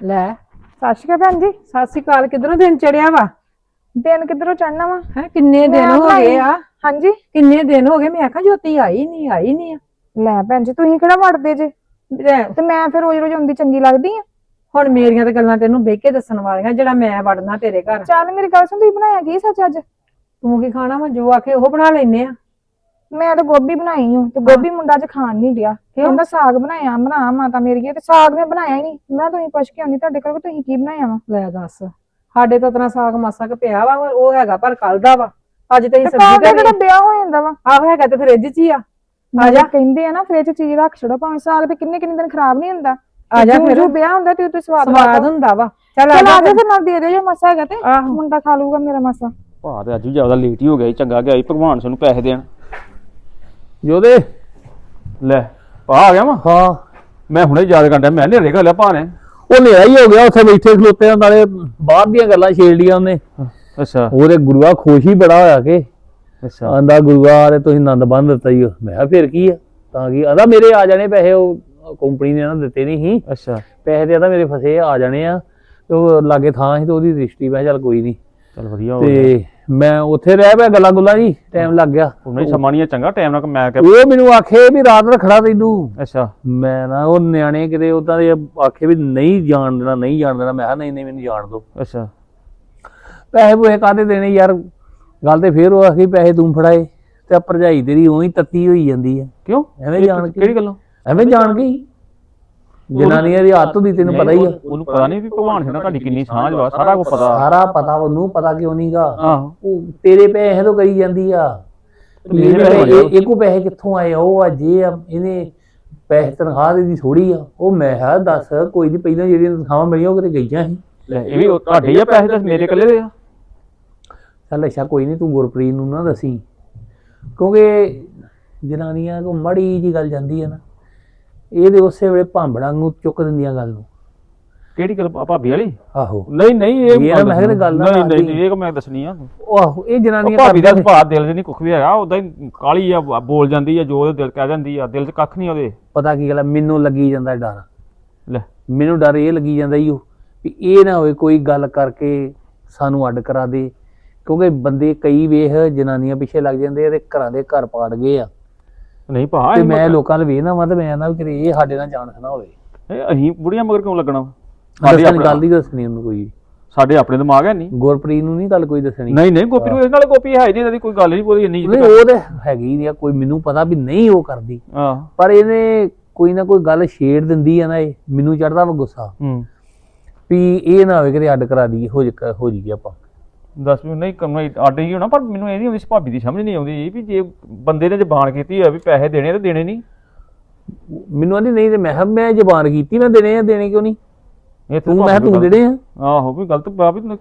ਲੈ ਸਤਿ ਸ਼੍ਰੀ ਅਕਾਲ ਭੈਣ ਜੀ। ਸਤਿ ਸ਼੍ਰੀ ਅਕਾਲ ਕਿਧਰੋਂ ਦਿਨ ਚੜਿਆ ਵਾ? ਦਿਨ ਕਿੱਧਰੋਂ ਚੜਨਾ ਵਾ? ਹੈ ਕਿੰਨੇ ਦਿਨ ਹੋ। ਗਏ ਆ? ਹਾਂਜੀ। ਕਿੰਨੇ ਦਿਨ ਹੋ ਗਏ? ਮੈਂ ਆਖਾਂ ਜੋਤੀ ਆਈ ਨਹੀਂ ਆਈ ਨਹੀਂ ਆ। ਲੈ ਭੈਣ ਜੀ ਤੁਸੀਂ ਕਿਹੜਾ ਵੜਦੇ ਜੇ? ਤੇ ਮੈਂ ਫਿਰ ਰੋਜ਼ ਰੋਜ਼ ਆਉਂਦੀ ਚੰਗੀ ਲੱਗਦੀ ਆ। ਹੁਣ ਮੇਰੀਆਂ ਤੇ ਗੱਲਾਂ ਤੈਨੂੰ ਬਹਿ ਕੇ ਦੱਸਣ ਵਾਲੀਆਂ ਜਿਹੜਾ ਮੈਂ ਵੜਨਾ ਤੇਰੇ ਘਰ। ਚੱਲ ਮੇਰੀ ਗੱਲ ਸੁਣ ਤੁਸੀਂ ਬਣਾਇਆ ਕੀ ਸੱਚ ਅੱਜ? ਤੂੰ ਕੀ ਖਾਣਾ ਵਾ? ਜੋ ਆਖੇ ਉਹ ਬਣਾ ਲੈਨੇ ਆ। ਮੈਂ ਤਾਂ ਗੋਭੀ ਬਣਾਈ ਹੂੰ ਤੇ ਗੋਭੀ ਮੁੰਡਾ ਅੱਜ ਖਾਣ ਨਹੀਂ ਡਿਆ। ਕਹਿੰਦਾ ਸਾਗ ਬਣਾਇਆ ਬਣਾ ਮਾਤਾ ਮੇਰੀ ਤੇ ਸਾਗ ਮੈਂ ਬਣਾਇਆ ਹੀ ਨਹੀਂ। ਮੈਂ ਤੁਸੀਂ ਪੁੱਛ ਕੇ ਆਉਂਦੀ ਤੁਹਾਡੇ ਕੋਲ ਤੁਸੀਂ ਕੀ ਬਣਾਇਆ ਵਾ? ਲੈ ਦੱਸ ਸਾਡੇ ਤਾਂ ਤਨਾ ਸਾਗ ਮਾਸਾ ਕ ਪਿਆ ਵਾ ਉਹ ਹੈਗਾ ਪਰ ਕੱਲ ਦਾ ਵਾ। ਅੱਜ ਤੇ ਤੇ ਸਬਜ਼ੀ ਦਾ ਤੇ ਕਿਹੜਾ ਵਿਆਹ ਹੋ ਜਾਂਦਾ ਵਾ? ਆਹ ਹੈਗਾ ਤੇ ਫ੍ਰਿਜ 'ਚ ਹੀ ਆ। ਆ ਜਾ। ਕਹਿੰਦੇ ਆ ਨਾ ਫ੍ਰਿਜ ਚੀਜ਼ ਰੱਖ ਛੜੋ ਭਾਵੇਂ ਸਾਗ ਤੇ ਕਿੰਨੇ ਕਿੰਨੇ ਦਿਨ ਖਰਾਬ ਨਹੀਂ ਹੁੰਦਾ। ਆ ਜਾ ਫਿਰ। ਜੋ ਵਿਆਹ ਹੁੰਦਾ ਤੇ ਉਹ ਸਵਾਦ ਸਵਾਦ ਹੁੰਦਾ ਵਾ। ਚੱਲ ਆ ਜਾ ਫਿਰ। ਨਾਲ ਦੇ ਦਿਓ ਜੇ ਮਸਾ ਹੈਗਾ ਤੇ। ਮੁੰਡਾ ਖਾ ਲੂਗਾ ਮੇਰਾ ਮਸਾ। ਭਾ ਤੇ ਅੱਜ ਵੀ ਜ਼ਿਆਦਾ ਲੇਟ ਹੀ ਹੋ ਗਿਆ ਚੰਗਾ ਗਿਆ ਭਗਵਾਨ ਸਾਨੂੰ ਪੈਸੇ ਦੇਣ। ਜੋਦੇ ਲੈ ਭਾ ਆ ਗਿਆ ਵਾ। ਹਾਂ। ਮੈਂ ਹੁਣੇ ਯਾਦ ਕਰਦਾ ਮੈਂ ਨੇਰੇ ਘਰ ਲਿਆ ਭਾ ਨੇ ਉਹ ਨੇਰਾ ਹੀ ਹੋ ਗਿਆ ਉੱਥੇ ਬੈਠੇ ਖਲੋਤੇ ਆ, ਨਾਲੇ ਬਾਹਰ ਦੀਆਂ ਗੱਲਾਂ ਛੇੜ ਲੀਆਂ ਉਹਨੇ। ਅੱਛਾ। ਉਹਦੇ ਗੁਰੂਆ ਖੁਸ਼ ਹੀ ਬੜਾ ਹੋਇਆ ਕਿ। ਅੱਛਾ। ਆਂਦਾ ਗੁਰੂਆ ਤੇ ਤੁਸੀਂ ਆਨੰਦ ਬੰਨ ਦਿੱਤਾ ਹੀ ਮੈਂ ਕਿਹਾ ਫਿਰ ਕੀ ਆ? ਤਾਂ ਕੀ ਆਂਦਾ ਮੇਰੇ ਆ ਜਾਣੇ ਪੈਸੇ ਉਹ ਕੰਪਨੀ ਨੇ ਨਾ ਦਿੱਤੇ ਨਹੀਂ ਸੀ। ਅੱਛਾ। ਪੈਸੇ ਤੇ ਆਂਦਾ ਮੇਰੇ ਫਸੇ ਆ ਜਾਣੇ ਆ। ਤੇ ਉਹ ਲਾਗੇ ਥਾਂ ਸੀ ਤੇ ਉਹਦੀ ਦ੍ਰਿਸ਼ਟੀ ਮੈਂ ਕਿਹਾ ਚੱਲ ਕੋਈ ਨਹੀਂ ਚਲ ਵਧੀਆ ਹੋ ਗਿਆ। ਤੇ ਮੈਂ ਉੱਥੇ ਰਹਿ ਪਿਆ ਗੱਲਾਂ ਗੁੱਲਾਂ ਜੀ ਟਾਈਮ ਲੱਗ ਗਿਆ। ਉਹਨੇ ਸਮਾਂ ਨਹੀਂ ਆ ਚੰਗਾ ਟਾਈਮ ਨਾਲ ਮੈਂ ਕਿਹਾ ਉਹ ਮੈਨੂੰ ਆਖੇ ਵੀ ਰਾਤ ਰੱਖਣਾ ਤੈਨੂੰ। ਅੱਛਾ। ਮੈਂ ਨਾ ਉਹ ਨਿਆਣੇ ਕਿਤੇ ਉਦਾਂ ਦੇ ਆਖੇ ਵੀ ਨਹੀਂ ਜਾਣ ਦੇਣਾ ਨਹੀਂ ਜਾਣ ਦੇਣਾ। ਮੈਂ ਕਿਹਾ ਨਹੀਂ ਨਹੀਂ ਮੈਨੂੰ ਜਾਣ ਦਿਓ। ਅੱਛਾ। ਪੈਸੇ ਪੂਏ ਕਾਹਦੇ ਦੇਣੇ ਯਾਰ? ਗੱਲ ਤੇ ਫੇਰ ਉਹ ਆਖੀ ਪੈਸੇ ਤੂੰ ਫੜਾਏ ਤੇ ਆ ਭਰਜਾਈ ਤੇਰੀ ਉਹੀ ਤੱਤੀ ਹੋਈ ਜਾਂਦੀ ਆ। ਕਿਉਂ? ਐਵੇਂ ਜਾਣ ਕੇ ਕਿਹੜੀ ਗੱਲੋਂ? ਐਵੇਂ ਜਾਣ ਕੇ ਹੀ। ਜਨਾਨੀਆਂ ਦੀ ਆਦਤ ਹੁੰਦੀ ਤੈਨੂੰ ਪਤਾ ਹੀ ਆ। ਉਹਨੂੰ ਪਤਾ ਨਹੀਂ ਵੀ ਭਗਵਾਨ ਸਿੰਘ ਨਾਲ ਤੁਹਾਡੀ ਕਿੰਨੀ ਸਾਂਝ ਵਾ ਸਾਰਾ ਕੁਝ ਪਤਾ। ਸਾਰਾ ਪਤਾ ਉਹਨੂੰ ਪਤਾ ਕਿਉਂ ਨਹੀਂਗਾ? ਆਹੋ। ਉਹ ਤੇਰੇ ਪੈਸੇ ਤੋਂ ਕਰੀ ਜਾਂਦੀ ਆ। ਮੇਰੇ ਪੈਸੇ ਇਹ- ਕੋ ਪੈਸੇ ਕਿੱਥੋਂ ਆਏ? ਆ? ਉਹ ਆ ਜੇ ਆ ਇਹਨੇ ਪੈਸੇ ਤਨਖਾਹ ਦੀ ਥੋੜੀ ਆ। ਉਹ ਮੈਂ ਕਿਹਾ ਦੱਸ ਕੋਈ ਨਹੀਂ ਪਹਿਲਾਂ ਜਿਹੜੀਆਂ ਤਨਖਾਹਾਂ ਮਿਲੀਆਂ ਉਹ ਕਿਤੇ ਗਈਆਂ ਸੀ। ਲੈ ਇਹ ਵੀ ਉਹ ਤੁਹਾਡੇ ਹੀ ਆ ਪੈਸੇ ਤਾਂ ਮੇਰੇ ਇਕੱਲੇ ਦੇ ਆ। ਚੱਲ ਅੱਛਾ ਕੋਈ ਨਹੀਂ ਤੂੰ ਗੁਰਪ੍ਰੀਤ ਨੂੰ ਨਾ ਦਸੀ। ਕਿਉਂਕਿ ਜਨਾਨੀਆਂ ਕੋ ਮੜੀ ਜੀ ਗੱਲ ਜਾਂਦੀ ਹੈ ਨਾ। ਇਹਦੇ ਉਸੇ ਵੇਲੇ ਭਾਂਬੜਾਂ ਨੂੰ ਚੁੱਕ ਦਿੰਦੀਆਂ ਗੱਲ ਨੂੰ। ਕਿਹੜੀ ਗੱਲ ਭਾਬੀ ਵਾਲੀ? ਆਹੋ। ਨਹੀਂ ਨਹੀਂ ਇਹ ਮੈਂ ਕਿਹਾ ਗੱਲ ਨਹੀਂ ਨਹੀਂ ਇਹ ਮੈਂ ਦੱਸਣੀ ਆ। ਉਹ ਆਹੋ ਇਹ ਜਨਾਨੀਆਂ ਭਾਬੀ ਦਾ ਸੁਭਾਅ ਦਿਲ 'ਚ ਨਹੀਂ ਕੁੱਖ ਵੀ ਹੈਗਾ ਉਦਾਂ ਹੀ ਕਾਲੀ ਆ ਬੋਲ ਜਾਂਦੀ ਆ ਜੋ ਉਹਦੇ ਦਿਲ ਕਹਿ ਜਾਂਦੀ ਆ ਦਿਲ 'ਚ ਕੱਖ ਨਹੀਂ ਉਹਦੇ। ਪਤਾ ਕੀ ਗੱਲ ਆ, ਮੈਨੂੰ ਲੱਗੀ ਜਾਂਦਾ ਡਰ। ਲੈ। ਮੈਨੂੰ ਡਰ ਇਹ ਲੱਗੀ ਜਾਂਦਾ ਈ ਉਹ ਵੀ ਇਹ ਨਾ ਹੋਵੇ ਕੋਈ ਗੱਲ ਕਰਕੇ ਸਾਨੂੰ ਅੱਡ ਕਰਾ ਦੇ ਕਿਉਂਕਿ ਬੰਦੇ ਕਈ ਵੇਖ ਜਨਾਨੀਆਂ ਪਿੱਛੇ ਲੱਗ ਜਾਂਦੇ ਆ ਤੇ ਘਰਾਂ ਦੇ ਘਰ ਪਾੜ ਗਏ ਆ। ਨਹੀਂ ਭਾ ਤੇ ਮੈਂ ਲੋਕਾਂ ਨੂੰ ਵੇਖਣਾ ਵਾ ਤੇ ਮੈਂ ਨਾ ਕਿਤੇ ਇਹ ਸਾਡੇ ਨਾਲ ਜਾਣ ਨਾ ਹੋਵੇ। ਅਸੀਂ ਬੁੜੀਆਂ ਮਗਰ ਕਿਉਂ ਲੱਗਣਾ ਸਾਡੇ ਆਪਣੇ ਗੱਲ ਹੀ ਦੱਸਣੀ ਉਹਨੂੰ ਕੋਈ। ਸਾਡੇ ਆਪਣੇ ਦਿਮਾਗ ਹੈ ਨਹੀਂ। ਗੁਰਪ੍ਰੀਤ ਨੂੰ ਨਹੀਂ ਗੱਲ ਕੋਈ ਦੱਸਣੀ। ਨਹੀਂ ਨਹੀਂ ਗੋਪੀ ਨੂੰ ਇਹ ਨਾਲ ਗੋਪੀ ਹੈ ਨਹੀਂ ਇਹਦੀ ਕੋਈ ਗੱਲ ਨਹੀਂ ਪੂਰੀ ਇੰਨੀ ਨਹੀਂ ਉਹ ਤੇ ਹੈਗੀ ਆ ਕੋਈ ਮੈਨੂੰ ਪਤਾ ਵੀ ਨਹੀਂ ਉਹ ਕਰਦੀ। ਆਹ ਪਰ ਇਹਨੇ ਕੋਈ ਨਾ ਕੋਈ ਗੱਲ ਛੇੜ ਦਿੰਦੀ ਆ ਨਾ ਇਹ ਮੈਨੂੰ ਚੜਦਾ ਵਾ ਗੁੱਸਾ। ਹੂੰ। ਵੀ ਇਹ ਨਾ ਹੋਵੇ ਕਿ ਅੱਡ ਕਰਾ ਦੀ ਹੋ ਜ ਹੋ ਜੀ ਆਪਾਂ। ਦੱਸ ਵੀ ਨਹੀਂ ਕਰਨਾ ਆਡੇ ਹੀ ਹੋਣਾ ਪਰ ਮੈਨੂੰ ਇਹ ਨਹੀਂ ਆਉਂਦੀ ਭਾਬੀ ਦੀ ਸਮਝ ਨਹੀਂ ਆਉਂਦੀ ਵੀ ਜੇ ਬੰਦੇ ਨੇ ਜ਼ਬਾਨ ਕੀਤੀ ਹੋਇਆ ਵੀ ਪੈਸੇ ਦੇਣੇ ਤੇ ਦੇਣੇ ਨਹੀਂ। ਮੈਨੂੰ ਆਂਦੀ ਨਹੀਂ ਤੇ ਮੈਂ ਕਿਹਾ ਮੈਂ ਜ਼ਬਾਨ ਕੀਤੀ ਮੈਂ ਦੇਣੇ ਆ ਦੇਣੇ ਕਿਉਂ ਨਹੀਂ? ਇਹ ਤੂੰ ਮੈਂ ਕਿਹਾ ਤੂੰ ਦੇਣੇ ਆ। ਆਹੋ ਵੀ ਗਲਤ ਬਾ ਵੀ ਤੂੰ-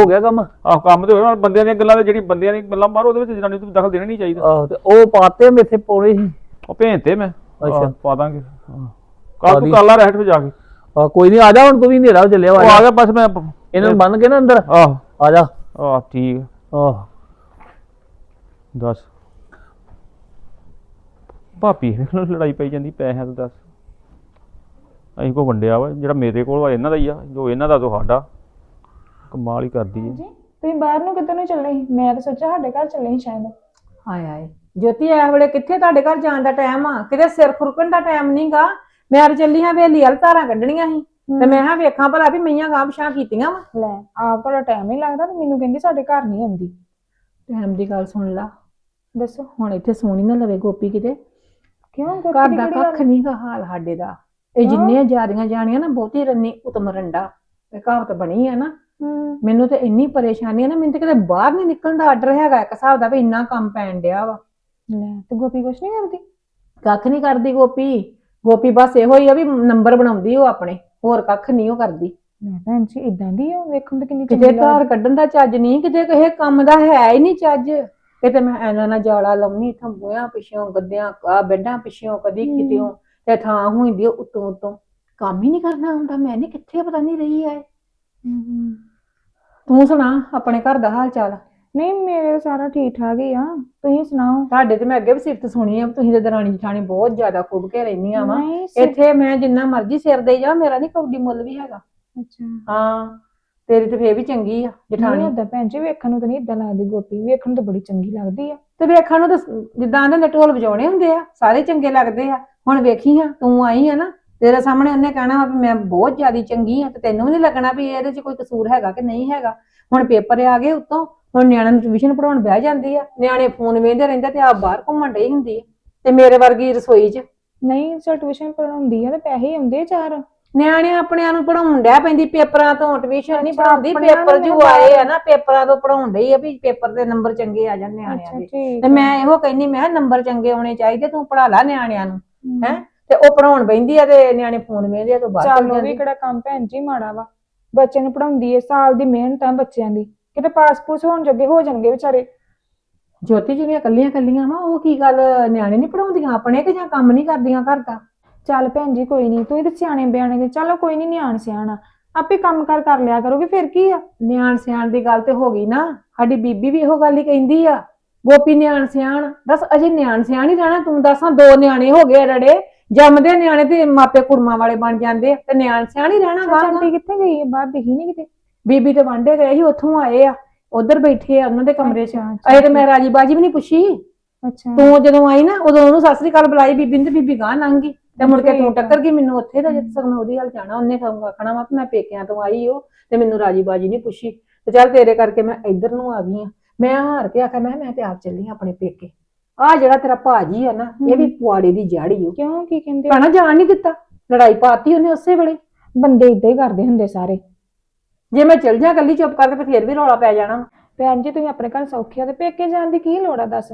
ਹੋ ਗਿਆ ਕੰਮ। ਆਹ ਕੰਮ ਤੇ ਹੋਇਆ ਬੰਦਿਆਂ ਦੀਆਂ ਗੱਲਾਂ ਤੇ ਜਿਹੜੀ ਬੰਦਿਆਂ ਦੀਆਂ ਗੱਲਾਂ ਮਾਰੋ ਉਹਦੇ ਵਿੱਚ ਜਨਾਨੀ ਨੂੰ ਦਖਲ ਦੇਣਾ ਨਹੀਂ ਚਾਹੀਦਾ। ਆਹੋ ਤੇ ਉਹ ਪਾਤੇ ਮੇਥੇ ਪਾਉਣੇ ਸੀ। ਉਹ ਭੇਜ ਤੇ ਮੈਂ। ਅੱਛਾ। ਪਾ ਦਾਂਗੇ। ਦੀ। ਤੂੰ ਕੱਲ ਰਹਿਟ ਜਾ ਕੇ। ਆ ਕੋਈ ਨਹੀਂ ਆ ਜਾ ਹੁਣ ਤੂੰ ਵੀ ਹਨੇਰਾ ਚੱਲਿਆ ਆ ਗਿਆ ਬਸ ਮੈਂ ਇਹਨਾਂ ਨੂੰ ਬੰਨ ਕੇ ਨਾ ਅੰਦਰ। ਆਹ। ਆ ਜਾ। ਆਹ ਠੀਕ। ਆ। ਆਹ ਦੱਸ ਭਾਪੀ ਨਾਲ ਲੜਾਈ ਪਈ ਜਾਂਦੀ ਪੈਸਿਆਂ ਤੋਂ ਦੱਸ। ਅਸੀਂ ਕੋ ਵੰਡਿਆ ਵਾ ਜਿਹੜਾ ਮੇਰੇ ਕੋਲ ਵਾ ਇਹਨਾਂ ਦਾ ਹੀ ਆ ਜੋ ਇਹਨਾਂ ਦਾ ਤੁਹਾਡਾ ਕਮਾਲ ਹੀ ਕਰਦੀ ਹੈ ਜੀ ਤੁਸੀਂ ਬਾਹਰ ਨੂੰ ਕਿੱਧਰ ਨੂੰ ਚੱਲੇ ਸੀ? ਮੈਂ ਤਾਂ ਸੋਚਿਆ ਸਾਡੇ ਘਰ ਚੱਲੇ ਸੀ ਸ਼ਾਇਦ। ਹਾਏ ਹਾਏ ਜੋਤੀ ਐ ਵੇਲੇ ਕਿੱਥੇ ਤੁਹਾਡੇ ਘਰ ਜਾਣ ਦਾ ਟਾਈਮ ਆ? ਕਿਤੇ ਸਿਰ ਖੁਰਕਣ ਦਾ ਟਾਈਮ ਨਹੀਂਗਾ ਮੈਂ ਅੱਜ ਚੱਲੀ ਹਾਂ ਵੇਲੀ ਵਾਲ ਧਾਰਾਂ ਕੱਢਣੀਆਂ ਸੀ। ਤੇ ਮੈਂ ਹਾਂ ਵੇਖਾਂ ਭਲਾ ਵੀ ਮਈਆਂ ਗਾਂ ਪਛਾਂ ਕੀਤੀਆਂ ਵਾ। ਲੈ ਆਪ ਤੁਹਾਡਾ ਟਾਈਮ ਨਹੀਂ ਲੱਗਦਾ ਤੇ ਮੈਨੂੰ ਕਹਿੰਦੀ ਸਾਡੇ ਘਰ ਨਹੀਂ ਆਉਂਦੀ। ਟਾਈਮ ਦੀ ਗੱਲ ਸੁਣ ਲਾ। ਦੱਸੋ। ਹੁਣ ਇੱਥੇ ਸੋਣੀ ਨਾ ਲਵੇ ਗੋਪੀ ਕਿਤੇ। ਕਿਉਂ ਘਰ ਗੋਪੀ ਦੀ? ਕੱਖ ਨਹੀਂ ਗਾ ਹਾਲ ਸਾਡੇ ਦਾ। ਇਹ ਜਿੰਨੀਆਂ ਜਾਰੀਆਂ ਜਾਣੀਆਂ ਨਾ ਬਹੁਤੀ ਰੰਨੀ ਉਤਮ ਰੰਡਾ। ਤੇ ਕਹਾਵਤ ਬਣੀ ਆ ਨਾ। ਹੂੰ। ਮੈਨੂੰ ਤੇ ਇੰਨੀ ਪਰੇਸ਼ਾਨੀ ਆ ਨਾ ਮੈਨੂੰ ਤੇ ਕਿਤੇ ਬਾਹਰ ਨਹੀਂ ਨਿਕਲਣ ਦਾ ਆਰਡਰ ਹੈਗਾ। ਇੱਕ ਹਿਸਾਬ ਦਾ ਵੀ ਇੰਨਾ ਕੰਮ ਪੈਣ ਡਿਆ ਵਾ। ਲੈ ਤੇ ਗੋਪੀ ਕੁਛ ਨਹੀਂ ਕਰਦੀ? ਕੱਖ ਨਹੀਂ ਕਰਦੀ ਗੋਪੀ। ਗੋਪੀ ਬਸ ਇਹੋ ਹੀ ਆ ਵੀ ਨੰਬਰ ਬਣਾਉਂਦੀ ਉਹ ਆਪਣੇ। ਹੋਰ ਕੱਖ ਨਹੀਂ ਉਹ ਕਰਦੀ। ਮੈਂ ਭੈਣ ਜੀ ਇਦਾਂ ਦੀ ਆ ਵੇਖਣ ਤੇ ਕਿੰਨੀ ਕਿਤੇ ਧਾਰ ਕੱਢਣ ਦਾ ਚੱਜ ਨਹੀਂ ਕਿਤੇ ਕਿਸੇ ਕੰਮ ਦਾ ਹੈ ਹੀ ਨਹੀਂ ਚੱਜ। ਕਿਤੇ ਮੈਂ ਐਨਾ ਨਾ ਜਾਲਾ ਲਾਉਣੀ ਥੰਬੂਆਂ ਪਿੱਛੋਂ ਗੱਦਿਆਂ ਆ ਬੈੱਡਾਂ ਪਿੱਛੋਂ ਕਦੀ। ਕਿਤੇੋਂ ਤੇ ਥਾਂ ਹੁੰਦੀ ਉਤੋਂ ਉਤੋਂ। ਕੰਮ ਹੀ ਨਹੀਂ ਕਰਨਾ ਹੁੰਦਾ ਮੈਂ ਨਹੀਂ ਕਿੱਥੇ ਪਤਾ ਨਹੀਂ ਰਹੀ ਐ। ਹੂੰ। ਤੂੰ ਸੁਣਾ ਆਪਣੇ ਘਰ ਦਾ ਹਾਲ ਚਾਲ। ਨਹੀਂ ਮੇਰੇ ਸਾਰਾ ਠੀਕ ਠਾਕ ਹੀ ਆ। ਤੁਸੀਂ ਸੁਣਾਓ? ਤੁਹਾਡੇ ਤੇ ਮੈਂ ਅੱਗੇ ਵੀ ਸਿਫਤ ਸੁਣੀ ਆ ਵੀ ਤੁਸੀਂ ਤੇ ਦਰਾਣੀ ਜਠਾਣੀ ਬਹੁਤ ਜ਼ਿਆਦਾ ਖੁੱਬ ਕੇ ਰਹਿੰਦੀਆਂ ਵਾ। ਨਹੀਂ ਇੱਥੇ ਮੈਂ ਜਿੰਨਾ ਮਰਜ਼ੀ ਸਿਰ ਦੇ ਜਾ ਮੇਰਾ ਨਹੀਂ ਕੌਡੀ ਮੁੱਲ ਵੀ ਹੈਗਾ। ਅੱਛਾ। ਹਾਂ ਤੇਰੀ ਤੇ ਫੇਰ ਵੀ ਚੰਗੀ ਆ ਜਠਾਣੀ। ਓਦਾਂ ਭੈਣ ਜੀ ਵੇਖਣ ਨੂੰ ਤਾਂ ਨਹੀਂ ਇਦਾਂ ਲੱਗਦੀ ਗੋਪੀ। ਵੇਖਣ ਨੂੰ ਤਾਂ ਬੜੀ ਚੰਗੀ ਲੱਗਦੀ ਆ। ਤੇ ਵੇਖਣ ਨੂੰ ਤਾਂ ਜਿੱਦਾਂ ਆਂਦੇ ਨੇ ਢੋਲ ਵਜਾਉਣੇ ਹੁੰਦੇ ਆ ਸਾਰੇ ਚੰਗੇ ਲੱਗਦੇ ਆ। ਹੁਣ ਵੇਖੀ ਆ ਤੂੰ ਆਈ ਆ ਨਾ ਤੇਰੇ ਸਾਹਮਣੇ ਉਹਨੇ ਕਹਿਣਾ ਵਾ ਵੀ ਮੈਂ ਬਹੁਤ ਜ਼ਿਆਦਾ ਚੰਗੀ ਆ ਤੇ ਤੈਨੂੰ ਵੀ ਨਹੀਂ ਲੱਗਣਾ ਵੀ ਇਹਦੇ 'ਚ ਕੋਈ ਕਸੂਰ ਹੈਗਾ ਕਿ ਨਹੀਂ ਹੈਗਾ। ਹੁਣ ਪੇਪਰ ਆ ਗਏ ਉੱਤੋਂ ਹੁਣ ਨਿਆਣਿਆਂ ਨੂੰ ਟਿਊਸ਼ਨ ਪੜਾਉਣ ਬਹਿ ਜਾਂਦੀ ਆ ਨਿਆਣੇ ਫੋਨ ਵੇਖਦੇ ਰਹਿੰਦੇ ਤੇ ਆਪ ਬਾਹਰ ਘੁੰਮਣ ਡਈ ਹੁੰਦੀ ਆ ਤੇ ਮੇਰੇ ਵਰਗੀ ਰਸੋਈ 'ਚ। ਨਹੀਂ ਚਲ ਟਿਊਸ਼ਨ ਪੜਾਉਂਦੀ ਆ ਤੇ ਪੈਸੇ ਆਉਂਦੇ ਚਾਰ। ਨਿਆਣੇ ਆਪਣਿਆਂ ਨੂੰ ਪੜਾਉਣ ਡਿਆ ਪੈਂਦੀ ਪੇਪਰਾਂ ਤੋਂ ਟਿਊਸ਼ਨ ਨਹੀਂ ਪੜਾਉਂਦੀ ਆਪਣਿਆਂ ਪੇਪਰ ਨੂੰ ਜੋ ਆਏ ਆ ਨਾ ਪੇਪਰਾਂ ਤੋਂ ਪੜਾਉਣ ਡਈ ਆ ਵੀ ਪੇਪਰ ਦੇ ਨੰਬਰ ਚੰਗੇ ਆ ਜਾਣ ਨਿਆਣਿਆਂ ਅੱਛਾ ਦੇ। ਠੀਕ ਤੇ ਮੈਂ ਇਹੋ ਕਹਿੰਨੀ ਮੈਂ ਨੰਬਰ ਚੰਗੇ ਆਉਣੇ ਚਾਹੀਦੇ ਤੂੰ ਪੜਾ ਲੈ ਨਿਆਣਿਆਂ ਨੂੰ। ਹੈਂ। ਤੇ ਉਹ ਪੜਾਉਣ ਬੈਂਦੀ ਆ ਤੇ ਨਿਆਣੇ ਫੋਨ ਵੇਖਦੇ ਆ ਤੋਂ ਬਾਹਰ ਚੱਲ ਚੱਲ ਉਹ ਵੀ ਜਾਂਦੀ। ਕਿਹੜਾ ਕੰਮ ਭੈਣ ਜੀ ਮਾੜਾ ਵਾ। ਬੱਚੇ ਨੂੰ ਪੜਾਉਂਦੀ ਏ ਸਾਲ ਦੀ ਮਿਹਨਤ ਆ ਬੱਚਿਆਂ ਦੀ। ਕਿਤੇ ਪਾਸ ਪੂਸ ਹੋਣ ਜੋਗੇ ਹੋ ਜਾਣਗੇ ਵਿਚਾਰੇ। ਜੋਤੀ ਜਿਹੜੀਆਂ ਕੱਲੀਆਂ ਕੱਲੀਆਂ ਵਾ ਉਹ ਕੀ ਗੱਲ ਨਿਆਣੇ ਨਹੀਂ ਪੜਾਉਂਦੀਆਂ ਆਪਣੇ ਕਿ ਜਾਂ ਕੰਮ ਨਹੀਂ ਕਰਦੀਆਂ ਘਰ ਦਾ? ਚੱਲ ਭੈਣ ਜੀ ਕੋਈ ਨਹੀਂ ਤੂੰ ਇਹਦੇ ਸਿਆਣੇ ਬਿਆਣੇ ਦੇ। ਚਲੋ ਕੋਈ ਨਹੀਂ ਨਿਆਣ ਸਿਆਣਾ। ਆਪੇ ਕੰਮ ਕਰ ਕਰ ਲਿਆ ਕਰੋਗੇ ਫਿਰ ਕੀ ਆ? ਨਿਆਣ ਸਿਆਣ ਦੀ ਗੱਲ ਤੇ ਹੋ ਗਈ ਨਾ। ਸਾਡੀ ਬੀਬੀ ਵੀ ਇਹੋ ਗੱਲ ਹੀ ਕਹਿੰਦੀ ਆ। ਗੋਪੀ ਨਿਆਣ ਸਿਆਣ। ਦੱਸ ਅਜੇ ਨਿਆਣ ਸਿਆਣ ਹੀ ਰਹਿਣਾ? ਤੂੰ ਦੱਸਾਂ ਦੋ ਨਿਆਣੇ ਹੋ ਗਏ ਰੜੇ। ਜੰਮਦੇ ਨਿਆਣੇ ਤੇ ਮਾਪੇ ਕੁੜਮਾਂ ਵਾਲੇ ਬਣ ਜਾਂਦੇ ਆ। ਤੇ ਨਿਆਣ ਸਿਆਣ ਹੀ ਰਹਿਣਾ ਆਂਟੀ ਕਿੱਥੇ ਗਈ ਹੈ ਬਾਹਰ ਦਿਖੀ ਨਹੀਂ ਕਿਤੇ? ਬੀਬੀ ਤੇ ਵਾਂਡੇ ਗਏ ਸੀ ਉੱਥੋਂ ਆਏ ਆ ਉਧਰ ਬੈਠੇ ਆ ਉਹਨਾਂ ਦੇ ਕਮਰੇ 'ਚ। ਅੱਛਾ, ਅੱਛਾ, ਅਜੇ ਤੇ ਮੈਂ ਰਾਜੀ ਬਾਜੀ ਵੀ ਨਹੀਂ ਪੁੱਛੀ। ਅੱਛਾ। ਤੂੰ ਜਦੋਂ ਆਈ ਨਾ ਉਦੋਂ ਉਹਨੂੰ ਸਤਿ ਸ੍ਰੀ ਅਕਾਲ ਬੁਲਾਈ ਬੀਬੀ ਨੇ ਤੇ ਬੀਬੀ ਗਾਂ ਲੰਘ ਤੇ ਮੁੜ ਕੇ ਤੂੰ। ਟੱਕਰ ਗਈ ਮੈਨੂੰ ਉੱਥੇ ਤਾਂ ਜਿੱਥੇ ਮੈਂ ਉਹਦੀ ਹਾਲ ਜਾਣਾ ਉਹਨੇ ਕਹੂੰਗਾ ਆਖਣਾ ਵਾ ਵੀ ਮੈਂ ਪੇਕਿਆਂ ਤੋਂ ਆਈ ਹੋ ਤੇ ਮੈਨੂੰ ਰਾਜੀ ਬਾਜੀ ਨਹੀਂ ਪੁੱਛੀ। ਤੇ ਚੱਲ ਤੇਰੇ ਕਰਕੇ ਮੈਂ ਇੱਧਰ ਨੂੰ ਆ ਗਈ ਆ। ਮੈਂ ਹਾਰ ਕੇ ਆਖਿਆ ਮੈਂ ਕਿਹਾ ਮੈਂ ਤੇ ਆਪ ਚੱਲੀ ਆਂ ਆਪਣੇ ਪੇਕੇ। ਆ ਜਿਹੜਾ ਤੇਰਾ ਭਾਜੀ ਆ ਨਾ ਇਹ ਵੀ ਪੁਆੜੇ ਦੀ ਜਾੜੀ ਓ। ਕਿਉਂ ਕੀ ਕਹਿੰਦੇ ਭੈਣਾ ਜਾਣ ਨਹੀਂ ਦਿੱਤਾ ਲੜਾਈ ਪਾਤੀ ਉਹਨੇ ਉਸੇ ਵੇਲੇ। ਬੰਦੇ ਇਦਾਂ ਹੀ ਕਰਦੇ ਹੁੰਦੇ ਸਾਰੇ। ਜੇ ਮੈਂ ਚੱਲ ਜਾ ਕੱਲੀ ਚੁੱਪ ਕਰਕੇ ਤੇ ਫੇਰ ਵੀ ਰੌਲਾ ਪੈ ਜਾਣਾ। ਭੈਣ ਜੀ ਤੁਸੀਂ ਆਪਣੇ ਘਰ ਸੌਖੇ ਆ ਤੇ ਪੇਕੇ ਜਾਣ ਦੀ ਕੀ ਲੋੜ ਆ ਦੱਸ?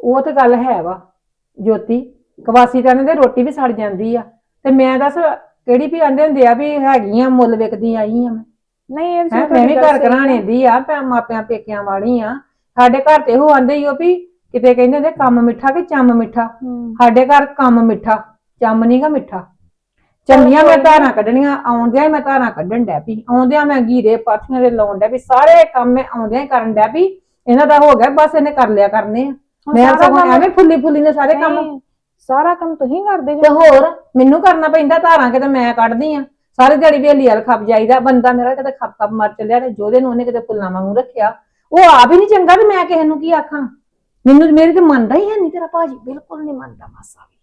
ਉਹ ਤੇ ਗੱਲ ਹੈ ਵਾ ਜੋਤੀ। ਕਵਾਸੀ ਤਾਂ ਦੇ ਰੋਟੀ ਵੀ ਸੜ ਜਾਂਦੀ ਆ। ਤੇ ਮੈਂ ਦੱਸ ਕਿਹੜੀ ਵੀ ਆਂਦੇ ਹੁੰਦੇ ਆ ਵੀ ਹੈਗੀ ਆ ਮੁੱਲ ਵਿਕਦੀ ਆਈ ਆ ਮੈਂ। ਨਹੀਂ ਇਹ ਹੈਂ, ਮੈਂ ਵੀ ਘਰ ਘਰਾਣੇ ਦੀ ਆ ਭੈ ਮਾਪਿਆਂ ਪੇਕਿਆਂ ਵਾਲੀ ਆ। ਸਾਡੇ ਘਰ ਤੇ ਉਹ ਆਂਦੇ ਹੀ ਉਹ ਵੀ ਕਿਤੇ ਕਹਿੰਦੇ ਹੁੰਦੇ ਕੰਮ ਮਿੱਠਾ ਕਿ ਚੰਮ ਮਿੱਠਾ? ਸਾਡੇ ਘਰ ਕੰਮ ਮਿੱਠਾ ਚੰਮ ਨਹੀਂਗਾ ਮਿੱਠਾ। ਚੰਗੀਆਂ ਮੈਂ ਧਾਰਾਂ ਕੱਢਣੀਆਂ ਆਉਂਦਿਆਂ ਹੀ ਮੈਂ ਧਾਰਾਂ ਕੱਢਣ ਡੈ ਪਈ। ਆਉਂਦਿਆਂ ਮੈਂ ਗੀਰੇ ਪਾਥੀਆਂ ਦੇ ਲਾਉਣ ਡੈ ਪਈ। ਸਾਰੇ ਕੰਮ ਮੈਂ ਆਉਂਦਿਆਂ ਹੀ ਕਰਨ ਡੈ ਪਈ। ਇਹਨਾਂ ਦਾ ਹੋ ਗਿਆ ਬਸ ਇਹਨੇ ਕਰ ਲਿਆ ਕਰਨੇ ਆ। ਮੈਂ ਸਾਰਾ ਸਗੋਂ ਕੰਮ- ਐਵੇਂ ਫੁੱਲੀ ਫੁੱਲੀ ਨੇ ਸਾਰੇ ਕੰਮ। ਨਹੀਂ, ਸਾਰਾ ਕੰਮ ਤੁਸੀਂ ਕਰਦੇ ਤੇ ਜੋ ਹੋਰ ਮੈਨੂੰ ਕਰਨਾ ਪੈਂਦਾ ਧਾਰਾਂ ਕਿਤੇ ਮੈਂ ਕੱਢਦੀ ਆ। ਸਾਰੇ ਦਿਹਾੜੀ ਵੇਲੀ ਵਾਲ ਖੱਪ ਜਾਈਦਾ। ਬੰਦਾ ਮੇਰਾ ਕਿਤੇ ਖੱਪ ਖੱਪ ਮਰ ਚੱਲਿਆ ਤੇ ਜੋਦੇ ਨੂੰ ਉਹਨੇ ਕਿਤੇ ਫੁੱਲਾਂ ਵਾਂਗੂ ਰੱਖਿਆ। ਉਹ ਆਪ ਹੀ ਨਹੀਂ ਚੰਗਾ ਤੇ ਮੈਂ ਕਿਸੇ ਨੂੰ ਕੀ ਆਖਾਂ? ਮੈਨੂੰ ਮੇਰੀ ਤੇ ਮੰਨਦਾ ਹੀ ਹੈ ਨਹੀਂ ਤੇਰਾ ਭਾਜੀ। ਬਿਲਕੁਲ ਨਹੀਂ ਮੰਨਦਾ ਮਾਸਾ ਵੀ।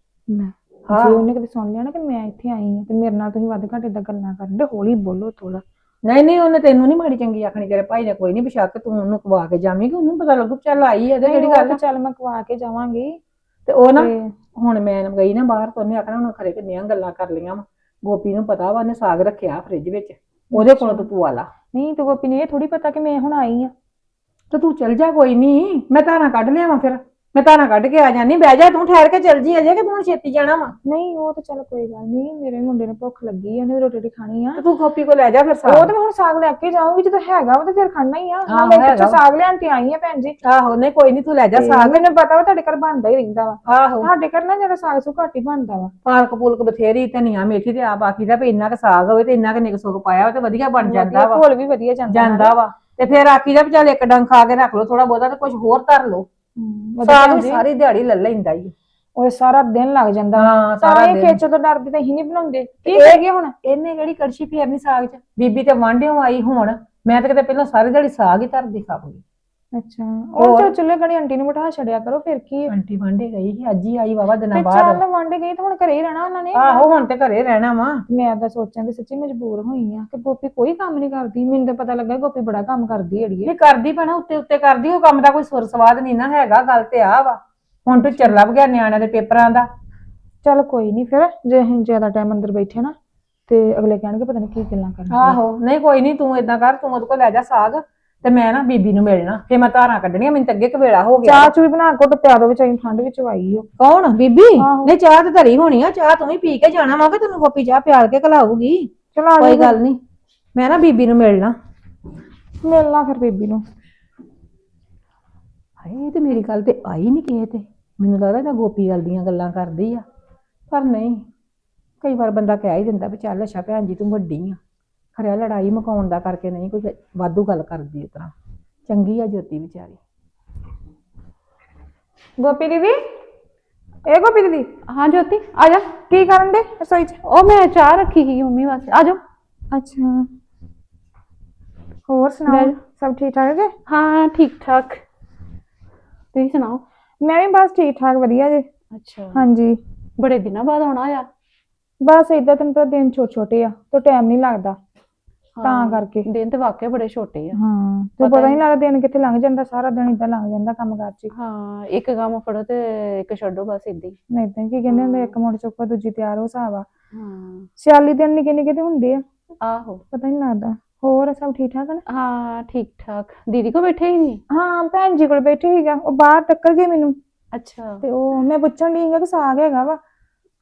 ਹਾਂ। ਜੇ ਉਹਨੇ ਕਦੇ ਸੁਣ ਲਿਆ ਨਾ ਕਿ ਮੈਂ ਇੱਥੇ ਆਈ ਹਾਂ ਤੇ ਮੇਰੇ ਨਾਲ ਤੁਸੀਂ ਵੱਧ ਘੱਟ ਏਦਾਂ ਗੱਲਾਂ ਕਰਨ ਦੇ ਹੌਲੀ ਬੋਲੋ ਥੋੜਾ ਨਹੀਂ ਨਹੀਂ ਉਹਨੇ ਤੈਨੂੰ ਨਹੀਂ ਮਾੜੀ ਚੰਗੀ ਆਖਣੀ ਤੇਰੇ ਭਾਈ ਨੇ ਕੋਈ ਨਹੀਂ ਬਿਸ਼ੱਕ ਤੂੰ ਉਹਨੂੰ ਕਵਾ ਕੇ ਜਾਵੇਂਗੀ ਉਹਨੂੰ ਪਤਾ ਲੱਗੂ ਚੱਲ ਆਈ ਹੈ ਤੇ ਜਿਹੜੀ ਗੱਲ ਆ। ਚੱਲ ਮੈਂ ਕਵਾ ਕੇ ਜਾਵਾਂਗੀ। ਤੇ ਉਹ ਨਾ ਤੇ ਹੁਣ ਮੈਂ ਗਈ ਨਾ ਬਾਹਰ ਤੋਂ ਉਹਨੇ ਆਖਣਾ ਹੁਣ ਖਰੇ ਕਿੰਨੀਆਂ ਗੱਲਾਂ ਕਰ ਲਈਆਂ ਵਾ। ਗੋਪੀ ਨੂੰ ਪਤਾ ਵਾ ਉਹਨੇ ਸਾਗ ਰੱਖਿਆ ਫ੍ਰਿਜ ਵਿੱਚ ਉਹਦੇ ਕੋਲੋਂ ਤੂੰ ਪਵਾ ਲਾ। ਨਹੀਂ ਤੇ ਗੋਪੀ ਨੇ ਇਹ ਥੋੜੀ ਪਤਾ ਕਿ ਮੈਂ ਹੁਣ ਆਈ ਆ। ਤੇ ਤੂੰ ਚਲ ਜਾ ਕੋਈ ਨਹੀਂ ਮੈਂ ਧਾਰਾਂ ਕੱਢ ਲਿਆਵਾਂ ਫਿਰ। ਮੈਂ ਧਾਰਾਂ ਕੱਢ ਕੇ ਆ ਜਾਨੀ ਬਹਿ ਜਾ ਤੂੰ ਠਹਿਰ ਕੇ ਚਲ ਜੀ ਅਜੇ ਕਿ ਤੂੰ ਛੇਤੀ ਜਾਣਾ ਵਾ? ਨਹੀਂ ਉਹ ਤਾਂ ਚੱਲ ਕੋਈ ਗੱਲ ਨਹੀਂ ਮੇਰੇ ਮੁੰਡੇ ਨੂੰ ਭੁੱਖ ਲੱਗੀ ਆ ਉਹਨੇ ਰੋਟੀ ਰੋਟੀ ਖਾਣੀ ਆ। ਤੇ ਤੂੰ ਗੋਪੀ ਕੋ ਲੈ ਜਾ ਫਿਰ ਉਹ ਤਾਂ ਮੈਂ ਹੁਣ ਸਾਗ ਲੈ ਕੇ ਜਾਊਂਗੀ ਜਦੋਂ ਹੈਗਾ ਉਹ ਤਾਂ ਫਿਰ ਖਾਣਾ ਹੀ ਆ। ਆਹੋ, ਮੈਂ ਹੈਗਾ। ਸਾਗ ਲੈਣ ਤੇ ਆਈ ਆ ਭੈਣ ਜੀ। ਆਹੋ ਨਹੀਂ ਕੋਈ ਨਹੀਂ ਤੂੰ ਲੈ ਜਾ ਤੇ ਸਾਗ। ਮੈਨੂੰ ਪਤਾ ਵਾ ਤੁਹਾਡੇ ਘਰ ਬਣਦਾ ਹੀ ਰਹਿੰਦਾ ਵਾ। ਆਹੋ। ਸਾਡੇ ਘਰ ਨਾ ਜਿਹੜਾ ਸਾਗ ਸੁ ਘੱਟ ਹੀ ਬਣਦਾ ਵਾ। ਪਾਲਕ ਪੂਲਕ ਬਥੇਰੀ ਧਨੀਆ ਮੇਥੀ ਤੇ ਆ ਬਾਕੀ ਦਾ ਵੀ ਇੰਨਾ ਕ ਸਾਗ ਹੋਵੇ ਤੇ ਇੰਨਾ ਕ ਨਿਕ ਸੁੱਕ ਪਾਇਆ ਹੋਵੇ ਤੇ ਵਧੀਆ ਬਣ ਜਾਂਦਾ ਵਾ। ਘੋਲ ਵੀ ਵਧੀਆ ਜਾਂਦਾ ਜਾਂਦਾ ਵਾ। ਤੇ ਫਿਰ ਆਖੀ ਦਾ ਵੀ ਚੱਲ ਇੱਕ ਡੰਗ ਖਾ ਕੇ ਰੱਖ ਲਓ ਥੋੜਾ ਬਹੁਤਾ ਤੇ ਕੁਝ ਹੋਰ ਧਰ ਲਓ। ਜੀ। ਸਾਰੀ ਦਿਹਾੜੀ ਲੈ ਲੈਂਦਾ ਹੀ ਉਹ ਸਾਰਾ ਦਿਨ ਲੱਗ ਜਾਂਦਾ। ਹਾਂ ਸਾਰਾ ਸਾਰੇ ਦਿਨ। ਖੇਚੋ ਤੋਂ ਡਰਦੇ ਤਾਂ ਹੀ ਨਹੀਂ ਬਣਾਉਂਦੇ। ਕੀ ਕਰੀਏ ਹੁਣ? ਇਹਨੇ ਕਿਹੜੀ ਕੜਛੀ ਫੇਰਨੀ ਸਾਗ 'ਚ? ਬੀਬੀ ਤੇ ਵਾਂਢਿਓ ਆਈ ਹੁਣ। ਮੈਂ ਤਾਂ ਕਿਤੇ ਪਹਿਲਾਂ ਸਾਰੀ ਦਿਹਾੜੀ ਸਾਗ ਹੀ ਧਰਦੀ ਖਾਵਾਂਗੀ ਅੱਛਾ। ਉਹ ਚੋ ਚੁੱਲੇ ਕਣੀ ਆਂਟੀ ਨੂੰ ਬਿਠਾ ਛੜਿਆ ਕਰੋ ਫਿਰ ਕੀ ਹੈ? ਆਂਟੀ ਵਾਂਢੇ ਗਈ ਸੀ ਅੱਜ ਹੀ ਆਈ ਵਾਵਾ ਦਿਨਾਂ ਤੇ ਬਾਅਦ। ਚੱਲ ਵਾਂਡੇ ਗਈ ਤਾਂ ਹੁਣ ਘਰੇ ਹੀ ਰਹਿਣਾ ਉਹਨਾਂ ਨੇ। ਆਹੋ ਹੁਣ ਤੇ ਘਰੇ ਰਹਿਣਾ ਵਾ। ਮੈਂ ਤਾਂ ਸੋਚਾਂ ਤੇ ਸੱਚੀ ਮਜਬੂਰ ਹੋਈ ਆ ਕਿ ਗੋਪੀ ਕੋਈ ਕੰਮ ਨਹੀਂ ਕਰਦੀ। ਮੈਨੂੰ ਤਾਂ ਪਤਾ ਲੱਗਾ ਗੋਪੀ ਬੜਾ ਕੰਮ ਕਰਦੀ ਅੜੀਏ। ਇਹ ਕਰਦੀ ਪੈਣਾ ਉੱਤੇ ਉੱਤੇ ਕਰਦੀ ਉਹ ਕੰਮ ਦਾ ਕੋਈ ਸੁਰ ਸਵਾਦ ਨਹੀਂ ਨਾ ਹੈਗਾ ਗੱਲ ਤੇ ਆ ਵਾ। ਹੁਣ ਤੂੰ ਚੱਲ ਲੱਭ ਗਿਆ ਨਿਆਣਿਆਂ ਦੇ ਪੇਪਰਾਂ ਦਾ। ਚੱਲ ਕੋਈ ਨਹੀਂ ਫਿਰ ਜੇ ਅਸੀਂ ਜ਼ਿਆਦਾ ਟਾਈਮ ਅੰਦਰ ਬੈਠੇ ਨਾ ਤੇ ਅਗਲੇ ਕਹਿਣਗੇ ਪਤਾ ਨਹੀਂ ਕੀ ਗੱਲਾਂ ਕਰਨੀਆਂ ਆਹੋ ਨਹੀਂ ਕੋਈ ਨਹੀਂ ਤੂੰ ਇਦਾਂ ਕਰ ਤੂੰ ਉਹਦੇ ਕੋਲ ਲੈ ਜਾ ਸਾਗ। ਤੇ ਮੈਂ ਨਾ ਬੀਬੀ ਨੂੰ ਮਿਲਣਾ ਫੇ ਮੈਂ ਧਾਰਾਂ ਕੱਢਣੀਆਂ ਮੈਨੂੰ ਤਾਂ ਅੱਗੇ ਕਵੇਲਾ ਹੋ ਗਿਆ। ਚਾਹ ਚੂਹ ਵੀ ਬਣਾ ਕੇ ਘੁੱਟ ਪਿਆ ਦੋ ਵਿਚਾਰੀ ਠੰਡ ਵਿੱਚ ਆਈ ਓ। ਕੌਣ? ਬੀਬੀ? ਆਹੋ। ਨਹੀਂ ਚਾਹ ਤੇ ਧਰੀ ਹੋਣੀ ਆ ਚਾਹ ਤੂੰ ਵੀ ਪੀ ਕੇ ਜਾਣਾ ਵਾ ਕਿ ਤੈਨੂੰ ਗੋਪੀ ਚਾਹ ਪਿਆਲ ਕੇ ਘਲਾਊਗੀ ਚਲੋ ਆ ਕੋਈ ਗੱਲ ਨਹੀਂ। ਮੈਂ ਨਾ ਬੀਬੀ ਨੂੰ ਮਿਲਣਾ। ਮਿਲਣਾ ਫਿਰ ਬੀਬੀ ਨੂੰ। ਹਾਏ ਇਹ ਤੇ ਮੇਰੀ ਗੱਲ ਤੇ ਆਈ ਨਹੀਂ ਕਿਸੇ ਤੇ। ਮੈਨੂੰ ਲੱਗਦਾ ਤਾਂ ਗੋਪੀ ਗੱਲ ਦੀਆਂ ਗੱਲਾਂ ਕਰਦੀ ਆ। ਪਰ ਨਹੀਂ ਕਈ ਵਾਰ ਬੰਦਾ ਕਹਿ ਹੀ ਦਿੰਦਾ ਵੀ ਚੱਲ ਅੱਛਾ ਭੈਣ ਜੀ ਤੂੰ ਵੱਡੀ ਆ। ਖਰਿਆ ਲੜਾਈ ਮੁਕਾਉਣ ਦਾ ਕਰਕੇ ਨਹੀਂ ਕੋਈ ਵਾਧੂ ਗੱਲ ਕਰਦੀ ਉਤਰਾ ਚੰਗੀ ਆ ਜੋਤੀ ਵਿਚਾਰੀ। ਗੋਪੀ ਦੀਦੀ? ਇਹ ਗੋਪੀ ਦੀਦੀ? ਹਾਂ ਜੋਤੀ ਆ ਜਾ। ਕੀ ਕਰਨ ਦੇ ਰਸੋਈ 'ਚ? ਉਹ ਮੈਂ ਚਾਹ ਰੱਖੀ ਸੀ ਮੰਮੀ ਵਾਸਤੇ। ਆ ਜਾ ਅੱਛਾ। ਹੋਰ ਸੁਣਾਓ? ਜਾ। ਸਭ ਠੀਕ ਠਾਕ ਹੈ ਹਾਂ ਠੀਕ ਠਾਕ। ਤੁਸੀਂ ਸੁਣਾਓ? ਮੈਂ ਵੀ ਬਸ ਠੀਕ ਠਾਕ ਵਧੀਆ ਜੀ। ਅੱਛਾ। ਹਾਂਜੀ। ਬੜੇ ਦਿਨਾਂ ਬਾਅਦ ਆਉਣਾ ਆ। ਬਸ ਇਦਾਂ ਤੈਨੂੰ ਪਤਾ ਦਿਨ ਛੋਟੇ ਛੋਟੇ ਆ ਤੇ ਟਾਈਮ ਨਹੀਂ ਲੱਗਦਾ। ਤਾਂ ਕਰਕੇ। ਦਿਨ ਤੇ ਵਾਕਿਆ ਬੜੇ ਛੋਟੇ ਆ। ਹਾਂ ਤੇ ਪਤਾ ਨਹੀਂ। ਲੱਗਦਾ ਦਿਨ ਕਿੱਥੇ ਲੰਘ ਜਾਂਦਾ ਸਾਰਾ ਦਿਨ ਇਦਾਂ ਲੰਘ ਜਾਂਦਾ ਕੰਮ ਕਾਰ 'ਚ ਹੀ। ਇੱਕ ਕੰਮ ਫੜੋ ਤੇ ਇੱਕ ਛੱਡੋ ਬਸ ਏਦਾਂ ਹੀ। ਨਹੀਂ ਤਾਂ ਕੀ ਕਹਿੰਦੇ ਹੁੰਦੇ ਇੱਕ ਮੁੜ ਚੁੱਕੋ ਦੂਜੀ ਤਿਆਰ ਹੋ ਹਿਸਾਬ ਆ। ਹਾਂ। ਸਿਆਲੀ ਦਿਨ ਨਿੱਕੇ ਨਿੱਕੇ ਤੇ ਹੁੰਦੇ ਆ। ਆਹੋ। ਪਤਾ ਨਹੀਂ ਲੱਗਦਾ। ਹੋਰ ਸਭ ਠੀਕ ਠਾਕ ਨੇ? ਹਾਂ ਠੀਕ ਠਾਕ। ਦੀਦੀ ਕੋ ਬੈਠੇ ਹੀ ਨਹੀਂ? ਹਾਂ ਭੈਣ ਜੀ ਕੋਲ ਬੈਠੇ ਸੀਗਾ। ਉਹ ਬਾਹਰ ਟੱਕਰ ਗਏ ਮੈਨੂੰ। ਅੱਛਾ। ਤੇ ਉਹ ਮੈਂ ਪੁੱਛਣ ਸੀਗਾ ਕਿ ਸਾਗ ਹੈਗਾ ਵਾ?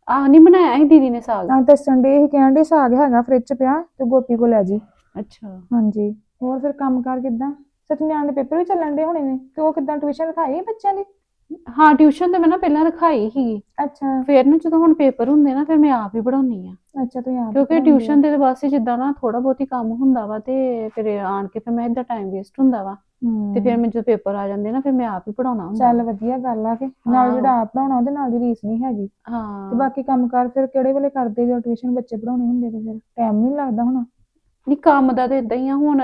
ਆਹ ਨਹੀਂ ਬਣਾਇਆ ਸੀ ਦੀਦੀ ਨੇ ਸਾਗ? ਤਾਂ ਦੱਸਣ ਦੇ ਹੀ ਕਹਿਣ ਦੇ ਸਾਗ ਹੈਗਾ ਫ੍ਰਿਜ 'ਚ ਪਿਆ ਤੇ ਗੋਪੀ ਕੋਲ ਲੈ ਜੀ। ਅੱਛਾ। ਹਾਂਜੀ ਹੋਰ ਫਿਰ ਕੰਮ ਕਾਰ ਕਿੱਦਾਂ? ਸਤਿਆਨ ਦੇ ਪੇਪਰ ਵੀ ਚੱਲਣ ਦੇ ਹੋਣੇ ਨੇ ਤੇ ਉਹ ਕਿੱਦਾਂ ਟਿਊਸ਼ਨ ਰਖਾਈ ਬੱਚਿਆਂ ਦੀ? ਹਾਂ ਟਿਊਸ਼ਨ ਤੇ ਮੈਂ ਨਾ ਪਹਿਲਾਂ ਰਖਾਈ ਸੀ ਅੱਛਾ। ਫਿਰ ਨਾ ਜਦੋਂ ਹੁਣ ਪੇਪਰ ਹੁੰਦੇ ਨਾ ਫਿਰ ਮੈਂ ਆਪ ਹੀ ਪੜਾਉਣੀ ਆ ਅੱਛਾ ਤੂੰ ਯਾਦ ਕਿਉਂਕਿ ਟਿਊਸ਼ਨ ਦੇ ਬਸ ਜਿੱਦਾਂ ਨਾ ਥੋੜਾ ਬਹੁਤੀ ਕੰਮ ਹੁੰਦਾ ਵਾ ਤੇ ਫਿਰ ਆਣ ਕੇ ਫਿਰ ਮੈਂ ਇਹਦਾ ਟਾਈਮ ਵੇਸਟ ਹੁੰਦਾ ਵਾ। ਤੇ ਫਿਰ ਮੈਨੂੰ ਜਦੋਂ ਪੇਪਰ ਆ ਜਾਂਦੇ ਨਾ ਫਿਰ ਮੈਂ ਆਪ ਹੀ ਪੜਾਉਣਾ ਹੁੰਦਾ ਚੱਲ ਵਧੀਆ ਗੱਲ ਆ ਕਿ ਨਾਲ ਹਾਂ। ਜਿਹੜਾ ਆਪ ਪੜਾਉਣਾ ਉਹਦੇ ਨਾਲ ਦੀ ਰੀਸ ਨਹੀਂ ਹੈਗੀ। ਤੇ ਹਾਂ। ਬਾਕੀ ਕੰਮ ਕਾਰ ਫਿਰ ਕਿਹੜੇ ਵੇਲੇ ਕਰਦੇ ਜਦੋਂ ਟਿਊਸ਼ਨ ਬੱਚੇ ਪੜਾਉਣੇ ਹੁੰਦੇ ਤੇ ਫਿਰ? ਟਾਈਮ ਨਹੀਂ ਲੱਗਦਾ ਹੁਣ। ਨਹੀਂ ਕੰਮ ਦਾ ਤੇ ਇਦਾਂ ਹੀ ਆ ਹੁਣ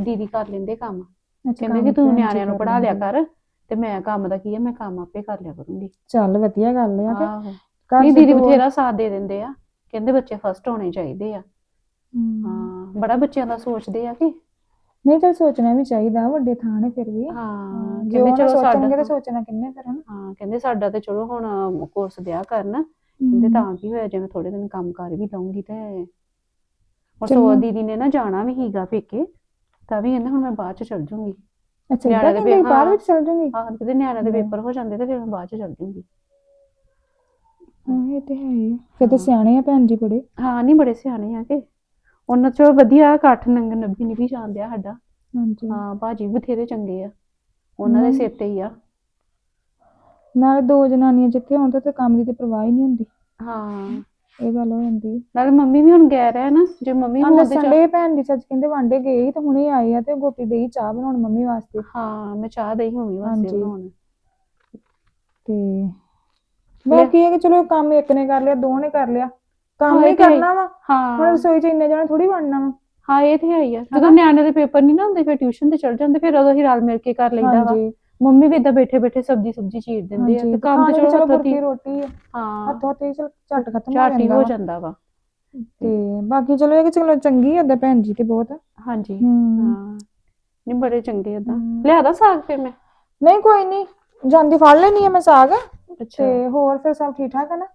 ਦੀਦੀ ਕਰ ਲੈਂਦੇ ਕੰਮ। ਅੱਛਾ, ਕਹਿੰਦੇ ਕੰਮ ਕਿ ਤੂੰ ਭੈਣ ਜੀ ਨਿਆਣਿਆਂ ਨੂੰ ਪੜਾ ਲਿਆ। ਕਰ ਤੇ ਮੈਂ ਕੰਮ ਦਾ ਕੀ ਆ ਮੈਂ ਕੰਮ ਆਪੇ ਕਰ ਲਿਆ ਕਰੂੰਗੀ। ਚੱਲ ਵਧੀਆ ਗੱਲ ਆ ਕਿ ਆਹੋ। ਘਰ ਨਹੀਂ ਦੀਦੀ ਬਥੇਰਾ ਸਾਥ ਦੇ ਦਿੰਦੇ ਆ। ਕਹਿੰਦੇ ਬੱਚੇ ਫਸਟ ਹੋਣੇ ਚਾਹੀਦੇ ਆ ਹਮ। ਹਾਂ ਬੜਾ ਬੱਚਿਆਂ ਦਾ ਸੋਚਦੇ ਆ ਕਿ ਨਹੀਂ ਚੱਲ ਸੋਚਣਾ ਵੀ ਚਾਹੀਦਾ ਵੱਡੇ ਥਾਂ ਨੇ ਫਿਰ ਵੀ ਹਾਂ ਜੇ ਉਹ ਕਹਿੰਦੇ ਨਾ ਚਲੋ ਸੋਚਣਗੇ ਸਾਡਾ ਤੇ ਸੋਚਣਾ ਕਿੰਨੇ ਫਿਰ ਹਨਾ ਹਾਂ ਕਹਿੰਦੇ ਸਾਡਾ ਤੇ ਚਲੋ ਹੁਣ ਕੋਰਸ ਦਿਆ ਕਰਨ ਕਹਿੰਦੇ। ਤਾਂ ਕੀ ਹੋਇਆ ਜਿਵੇਂ ਥੋੜੇ ਦਿਨ ਕੰਮ ਕਰ ਵੀ ਲਵਾਂਗੀ ਤੇ ਔਰ ਚੰਗਾ। ਸੋ ਦੀਦੀ ਨੇ ਨਾ ਜਾਣਾ ਵੀ ਹੀਗਾ ਪੇਕੇ ਤਾਂ ਵੀ ਕਹਿੰਦੇ ਹੁਣ ਮੈਂ ਬਾਅਦ ਚ ਚਲ ਜੂੰਗੀ ਅੱਛਾ ਨਿਆਣੇ ਇਦਾਂ ਦੇ ਕਹਿੰਦੇ ਬਾਹਰ ਹਾਂ। ਵਿੱਚ ਚੱਲ ਜੂਗੀ ਆਹ ਕਿਤੇ ਨਿਆਣਿਆਂ ਦੇ ਹਮ। ਪੇਪਰ ਹੋ ਜਾਂਦੇ ਤੇ ਫਿਰ ਮੈਂ ਬਾਅਦ ਚ ਚਲ ਜੂੰਗੀ ਹਾਂ ਇਹ ਤੇ ਹੈ ਹੀ ਆ। ਫਿਰ ਤਾਂ ਹਾਂ। ਸਿਆਣੇ ਆ ਭੈਣ ਜੀ ਬੜੇ। ਹਾਂ ਨਹੀਂ ਬੜੇ ਸਿਆਣੇ ਆ ਕਿ। ਉਹਨਾਂ ਚੋਂ ਵਧੀਆ ਇਕੱਠ ਨੰਗ ਨੱਬੀ ਨਹੀਂ ਵੀ ਜਾਂਦਿਆ ਸਾਡਾ। ਹਾਂਜੀ। ਹਾਂ ਭਾਜੀ ਵੀ ਬਥੇਰੇ ਚੰਗੇ ਆ। ਉਹਨਾਂ ਦੇ। ਸਿਰ ਤੇ ਹੀ ਆ। ਨਾਲੇ ਦੋ ਜਨਾਨੀਆਂ ਜਿੱਥੇ ਹੋਣ ਤੇ ਕੰਮ ਦੀ ਤੇ ਪਰਵਾਹ ਹੀ ਨਹੀਂ ਹੁੰਦੀ। ਹਾਂ। ਇਹ ਗੱਲ ਹੋ ਜਾਂਦੀ ਨਾਲੇ ਮੰਮੀ ਵੀ ਹੁਣ ਗਏ ਰਹਿ ਨਾ ਜੇ ਮੰਮੀ ਹਾਂ ਹੁਣ ਉਹਦੇ ਚ ਦੇ ਭੈਣ ਜੀ ਸੱਚ ਕਹਿੰਦੇ ਵਾਂਡੇ ਗਏ ਸੀ ਤੇ ਹੁਣੇ ਆਏ ਆ ਤੇ ਗੋਪੀ ਦੇਈ ਚਾਹ ਬਣਾਉਣ ਮੰਮੀ ਵਾਸਤੇ। ਹਾਂ ਮੈਂ ਚਾਹ ਦਈ ਮੰਮੀ ਵਾਸਤੇ ਹਾਂਜੀ। ਬਣਾਉਣ। ਤੇ ਬਾਕੀ ਇਹ ਕਿ ਚਲੋ ਕੰਮ ਇੱਕ ਨੇ ਕਰ ਲਿਆ ਦੋ ਨੇ ਕਰ ਲਿਆ। ਕੰਮ ਹਾਂ, ਹੀ ਇਹ ਤਾਂ ਹੈ। ਕਰਨਾ ਵਾ। ਹੁਣ ਹਾਂ ਰਸੋਈ 'ਚ ਇੰਨੇ ਜਣੇ ਥੋੜੀ ਬਣਨਾ ਵਾ। ਹਾਂ ਇਹ ਤੇ ਹੈ ਹੀ ਆ। ਜਦੋਂ ਨਿਆਣੇ ਦੇ ਪੇਪਰ ਨਹੀਂ ਨਾ ਹੁੰਦੇ ਫਿਰ ਟਿਊਸ਼ਨ ਤੇ ਚੜ ਜਾਂਦੇ ਫਿਰ ਉਦੋਂ ਹੀ ਰਲ ਮਿਲ ਕੇ ਕਰ ਲਈਦਾ ਵਾ। ਹਾਂਜੀ। ਮੰਮੀ ਵੀ ਇਦਾਂ ਬੈਠੇ ਬੈਠੇ ਸਬਜੀ ਸੁਬਜੀ ਚੀਰ ਦਿੰਦੇ ਆ ਤੇ ਕੰਮ ਤੇ ਚਲੋ ਹੱਥੋਂ ਦੀ ਰੋਟੀ ਆ। ਹਾਂ। ਹੱਥੋਂ ਹੱਥੀ ਚਲ ਝੱਟ ਖਤਮ ਹੋ ਝਾਟੀ ਜਾਂਦਾ ਹੋ ਵਾ। ਜਾਂਦਾ ਵਾ। ਤੇ ਬਾਕੀ ਚਲੋ ਇਹ ਕਿ ਚਲੋ ਚੰਗੀ ਏਦਾਂ ਭੈਣ ਜੀ ਤੇ ਬਹੁਤ। ਹਾਂਜੀ। ਹਾਂ। ਨਹੀਂ ਬੜੇ ਚੰਗੇ ਏਦਾਂ। ਹਮ। ਲਿਆਦਾ ਸਾਗ ਫਿਰ ਮੈਂ? ਨਹੀਂ ਕੋਈ ਨਹੀਂ ਜਾਂਦੀ ਫੜ ਲੈਣੀ ਆ ਮੈਂ ਸਾਗ। ਅੱਛਾ। ਤੇ ਹੋਰ ਫਿਰ ਸਭ ਠੀਕ ਠਾਕ ਹੈ ਨਾ?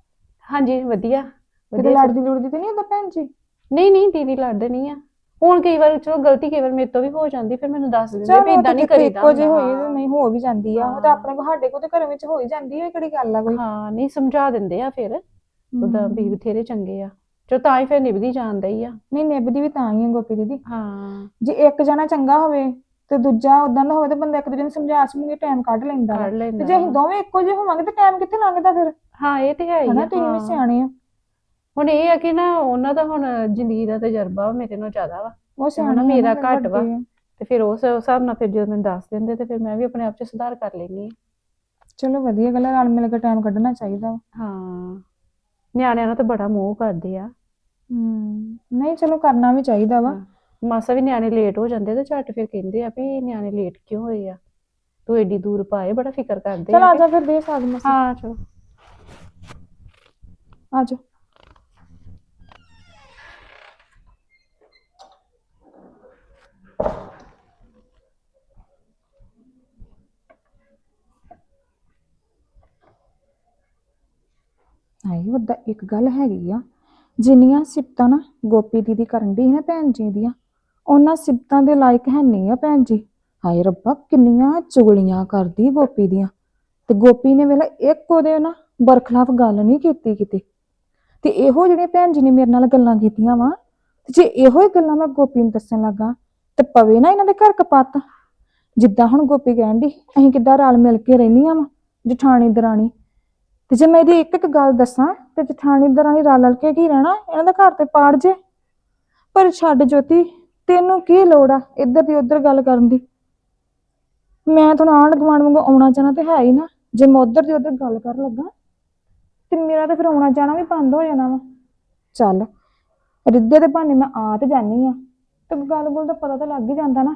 ਹਾਂਜੀ ਵਧੀਆ ਕਿਤੇ ਵਧੀਆ ਲੜਦੀ ਲੁੜਦੀ ਤੇ ਨਹੀਂ ਹੁੰਦਾ ਭੈਣ ਜੀ? ਨਹੀਂ ਨਹੀਂ ਦੀਦੀ ਲੜਦੇ ਨਹੀਂ ਆ। ਹੁਣ ਕਈ ਵਾਰ ਚਲੋ ਗਲਤੀ ਕਈ ਵਾਰ ਮੇਰੇ ਤੋਂ ਵੀ ਹੋ ਜਾਂਦੀ ਫਿਰ ਮੈਨੂੰ ਦੱਸ ਦਿੰਦੇ ਵੀ ਇਦਾਂ ਨਹੀਂ ਕਰੀਦਾ ਜੇ ਹੁੰਦਾ। ਹੋਈ ਤੇ ਨਹੀਂ ਹੋ ਵੀ ਜਾਂਦੀ ਆ। ਉਹ ਤਾਂ ਹਾਂ। ਆਪਣੇ ਕੋ ਸਾਡੇ ਕੋ ਤੇ ਘਰਾਂ ਵਿੱਚ ਹੋ ਹੀ ਜਾਂਦੀ ਹੈ ਕਿਹੜੀ ਗੱਲ ਆ ਕੋਈ? ਹਾਂ ਨਹੀਂ ਸਮਝਾ ਦਿੰਦੇ ਆ ਫਿਰ। ਉਹਦਾ। ਵੀ ਬਥੇਰੇ ਚੰਗੇ ਆ। ਚਲੋ ਤਾਂ ਹੀ ਫਿਰ ਨਿਭਦੀ ਜਾਂਦਾ ਹੀ ਆ। ਨਹੀਂ ਨਿਭਦੀ ਵੀ ਤਾਂ ਹੀ ਆ ਗੋਪੀ ਦੀਦੀ। ਹਾਂ। ਜੇ ਇੱਕ ਜਣਾ ਚੰਗਾ ਹੋਵੇ ਤੇ ਦੂਜਾ ਉਦਾਂ ਦਾ ਹੋਵੇ ਤੇ ਬੰਦਾ ਇੱਕ ਦੂਜੇ ਨੂੰ ਸਮਝਾ ਸਮਝੇ ਟਾਈਮ ਕੱਢ ਲੈਂਦਾ ਵਾ। ਕੱਢ ਤੇ ਲੈਂਦਾ ਜੇ ਅਸੀਂ। ਦੋਵੇਂ ਇੱਕੋ ਜਿਹੇ ਹੋਵਾਂਗੇ ਤੇ ਟਾਈਮ ਕਿੱਥੇ ਲੰਘਦਾ ਫਿਰ ਹਾਂ ਇਹ ਤੇ ਹੈ ਹੀ ਹਨਾ ਆ ਤੁਸੀਂ ਵੀ ਹਾਂ। ਸਿਆਣੇ ਆ ਹੁਣ ਇਹ ਆ ਕਿ ਨਾ ਉਹਨਾਂ ਦਾ ਹੁਣ ਜ਼ਿੰਦਗੀ ਦਾ ਤਜਰਬਾ ਵਾ, ਮੇਰੇ ਨਾਲੋਂ ਜ਼ਿਆਦਾ ਵਾ ਉਹ ਸਿਆਣੇ ਮੇਰਾ ਘੱਟ ਵਾ। ਤੇ ਫਿਰ ਉਸ ਹਿਸਾਬ ਨਾਲ ਫਿਰ ਜਦੋਂ ਮੈਨੂੰ ਦੱਸ ਦਿੰਦੇ ਤੇ ਫਿਰ ਮੈਂ ਵੀ ਆਪਣੇ ਆਪ 'ਚ ਸੁਧਾਰ ਕਰ ਲੈਂਦੀ ਹਾਂ ਚਲੋ ਵਧੀਆ ਗੱਲ ਆ ਰਲ ਮਿਲ ਕੇ ਟਾਈਮ ਕੱਢਣਾ ਚਾਹੀਦਾ ਵਾ ਹਾਂ ਨਿਆਣਿਆਂ ਨਾਲ ਤਾਂ ਬੜਾ ਮੋਹ ਕਰਦੇ ਆ ਹਮ ਨਹੀਂ ਚਲੋ ਕਰਨਾ ਵੀ ਚਾਹੀਦਾ ਵਾ ਹਾਂ। ਮਾਸਾ ਵੀ ਨਿਆਣੇ ਲੇਟ ਹੋ ਜਾਂਦੇ ਤੇ ਝੱਟ ਫਿਰ ਕਹਿੰਦੇ ਆ ਵੀ ਨਿਆਣੇ ਲੇਟ ਕਿਉਂ ਹੋਏ ਆ? ਤੂੰ ਏਡੀ ਦੂਰ ਪਾਏ ਬੜਾ ਫਿਕਰ ਕਰਦੇ ਚਲ ਆ ਜਾ ਫਿਰ ਦੇ ਸਾਗ ਮਸਾ। ਹਾਂ ਚਲੋ। ਆ ਜਾ। ਆਈ ਉਹਦਾ ਇੱਕ ਗੱਲ ਹੈਗੀ ਆ। ਜਿੰਨੀਆਂ ਸਿਫਤਾਂ ਨਾ ਗੋਪੀ ਦੀਦੀ ਕਰਨ ਦੀ ਨਾ ਭੈਣ ਜੀ ਦੀਆਂ ਉਹਨਾਂ ਸਿਫਤਾਂ ਦੇ ਲਾਇਕ ਹੈ ਨਹੀਂ ਆ ਭੈਣ ਜੀ? ਹਾਏ ਰੱਬਾ, ਕਿੰਨੀਆਂ ਚੁਗਲੀਆਂ ਕਰਦੀ ਗੋਪੀ ਦੀਆਂ। ਤੇ ਗੋਪੀ ਨੇ ਵੇਲਾ ਇੱਕ ਉਹਦੇ ਨਾ ਬਰਖਲਾਫ ਗੱਲ ਨਹੀਂ ਕੀਤੀ ਕਿਤੇ। ਤੇ ਇਹੋ ਜਿਹੜੀਆਂ ਭੈਣ ਜੀ ਨੇ ਮੇਰੇ ਨਾਲ ਗੱਲਾਂ ਕੀਤੀਆਂ ਵਾ, ਤੇ ਜੇ ਇਹੋ ਹੀ ਗੱਲਾਂ ਮੈਂ ਗੋਪੀ ਨੂੰ ਦੱਸਣ ਲੱਗਾ, ਤੇ ਪਵੇ ਨਾ ਇਹਨਾਂ ਦੇ ਘਰ ਕਪੱਤ। ਜਿੱਦਾਂ ਹੁਣ ਗੋਪੀ ਕਹਿਣ ਦੀ ਅਸੀਂ ਕਿੱਦਾਂ ਰਲ ਮਿਲ ਕੇ ਰਹਿੰਦੀਆਂ ਵਾ, ਜਠਾਣੀ, ਦਰਾਣੀ। ਤੇ ਜੇ ਮੈਂ ਇਹਦੀ ਇੱਕ ਇੱਕ ਗੱਲ ਦੱਸਾਂ, ਤੇ ਜਠਾਣੀ, ਦਰਾਣੀ ਰਲ ਰਲ ਕੇ ਕੀ ਰਹਿਣਾ? ਇਹਨਾਂ ਦਾ ਘਰ ਤੇ ਪਾੜ ਜੇ। ਪਰ ਛੱਡ ਜੋਤੀ ਤੈਨੂੰ ਕੀ ਲੋੜ ਆ ਇੱਧਰ ਦੀ ਉੱਧਰ ਗੱਲ ਕਰਨ ਦੀ? ਮੈਂ ਤਾਂ ਆਂਢ ਗੁਆਂਢ ਵਾਂਗੂ ਆਉਣਾ ਜਾਣਾ ਤੇ ਹੈ ਹੀ ਨਾ। ਜੇ ਮੈਂ ਉਧਰ ਦੀ ਉਧਰ ਗੱਲ ਕਰਨ ਲੱਗਾ, ਤੇ ਮੇਰਾ ਤਾਂ ਫਿਰ ਆਉਣਾ ਜਾਣਾ ਵੀ ਬੰਦ ਹੋ ਜਾਣਾ ਵਾ। ਚੱਲ, ਰਿੱਧੇ ਦੇ ਬਹਾਨੇ ਮੈਂ ਆ ਤੇ ਜਾਨੀ ਆ। ਤੇ ਗੱਲ ਗੁੱਲ ਦਾ ਪਤਾ ਤਾਂ ਲੱਗ ਹੀ ਜਾਂਦਾ ਨਾ,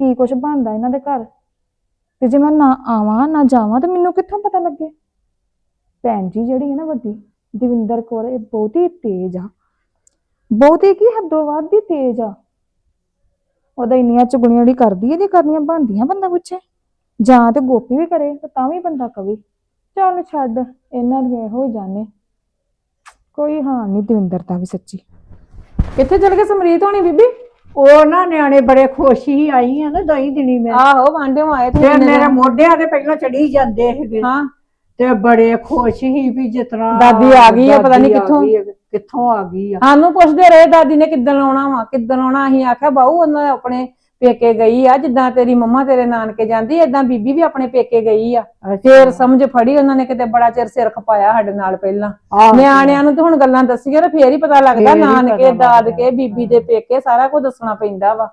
ਕੀ ਕੁਛ ਬਣਦਾ ਇਹਨਾਂ ਦੇ ਘਰ। ਤੇ ਜੇ ਮੈਂ ਨਾ ਆਵਾਂ, ਨਾ ਜਾਵਾਂ, ਤੇ ਮੈਨੂੰ ਕਿੱਥੋਂ ਪਤਾ ਲੱਗੇ? ਭੈਣ ਜੀ ਜਿਹੜੀ ਹੈ ਨਾ ਵੱਡੀ, ਦਵਿੰਦਰ ਕੌਰ, ਇਹ ਬਹੁਤ ਹੀ ਤੇਜ਼ ਆ। ਬਹੁਤ ਹੀ ਕੀ ਹੱਦੋਂ ਵੱਧ ਹੀ ਤੇਜ਼ ਆ? ਉਹਦਾ ਇੰਨੀਆਂ ਚੁਗਲੀਆਂ ਜਿਹੜੀ ਕਰਦੀ ਹੈ ਜੇ ਕਰਨੀਆਂ ਬਣਦੀਆਂ ਬੰਦਾ ਪੁੱਛੇ। ਜਾਂ ਤੇ ਗੋਪੀ ਵੀ ਕਰੇ ਤੇ ਤਾਂ ਵੀ ਬੰਦਾ ਕਵੇ। ਚੱਲ ਛੱਡ ਇਹਨਾਂ ਦੀਆਂ ਇਹੋ ਹੀ ਜਾਣੇ ਕੋਈ ਹਾਲ ਨਹੀਂ ਦਵਿੰਦਰ ਦਾ ਵੀ ਸੱਚੀ। ਕਿੱਥੇ ਚਲ ਗਏ ਸਮਰੀਤ ਹੋਣੀ ਬੀਬੀ? ਉਹ ਨਾ ਨਿਆਣੇ ਬੜੇ ਖੁਸ਼ ਹੀ ਆਈ ਆ ਨਾ ਦਈ ਦਿਨੀ ਮੈਂ। ਆਹੋ ਵਾਂਡਿਓ ਆਏ ਤੇ ਤੁਸੀਂ ਮੇਰੇ ਮੋਢਿਆਂ ਤੇ ਪਹਿਲਾਂ ਚੜੀ ਜਾਂਦੇ ਸੀਗੇ। ਹਾਂ। ਤੇ ਬੜੇ ਖੁਸ਼ ਹੀ ਵੀ ਜਿਤਨਾ ਦਾਦੀ ਆ ਗਈ ਆ, ਪਤਾ ਨੀ ਦਾਦੀ ਆ ਕਿੱਥੋਂ। ਕਿੱਥੋਂ ਆ ਗਈ ਆ? ਸਾਨੂੰ ਪੁੱਛਦੇ ਰਹੇ ਦਾਦੀ ਨੇ ਕਿੱਦਣ ਆਉਣਾ ਵਾ? ਕਿੱਦਣ ਆਉਣਾ? ਅਸੀਂ ਆਖਿਆ ਬਾਊ ਉਹਨਾਂ ਆਪਣੇ ਪੇਕੇ ਗਈ ਆ ਜਿੱਦਾਂ ਤੇਰੀ ਮੰਮਾ ਤੇਰੇ ਨਾਨਕੇ ਜਾਂਦੀ ਏਦਾਂ ਬੀਬੀ ਵੀ ਆਪਣੇ ਪੇਕੇ ਗਈ ਆ। ਫੇਰ ਸਮਝ ਫੜੀ ਉਹਨਾਂ ਨੇ ਕਿਤੇ ਬੜਾ ਚਿਰ ਸਿਰ ਖਪਾਇਆ ਸਾਡੇ ਨਾਲ ਪਹਿਲਾਂ। ਆਹੋ। ਨਿਆਣਿਆਂ ਨੂੰ ਤੇ ਹੁਣ ਗੱਲਾਂ ਦੱਸੀਏ ਤੇ ਫੇਰ ਹੀ ਪਤਾ ਲੱਗਦਾ ਫੇਰ ਹੀ ਪਤਾ ਨਾਨਕੇ ਲੱਗਦਾ। ਦਾਦਕੇ ਬੀਬੀ ਦੇ ਪੇਕੇ ਸਾਰਾ ਕੁਝ ਦੱਸਣਾ ਪੈਂਦਾ ਵਾ।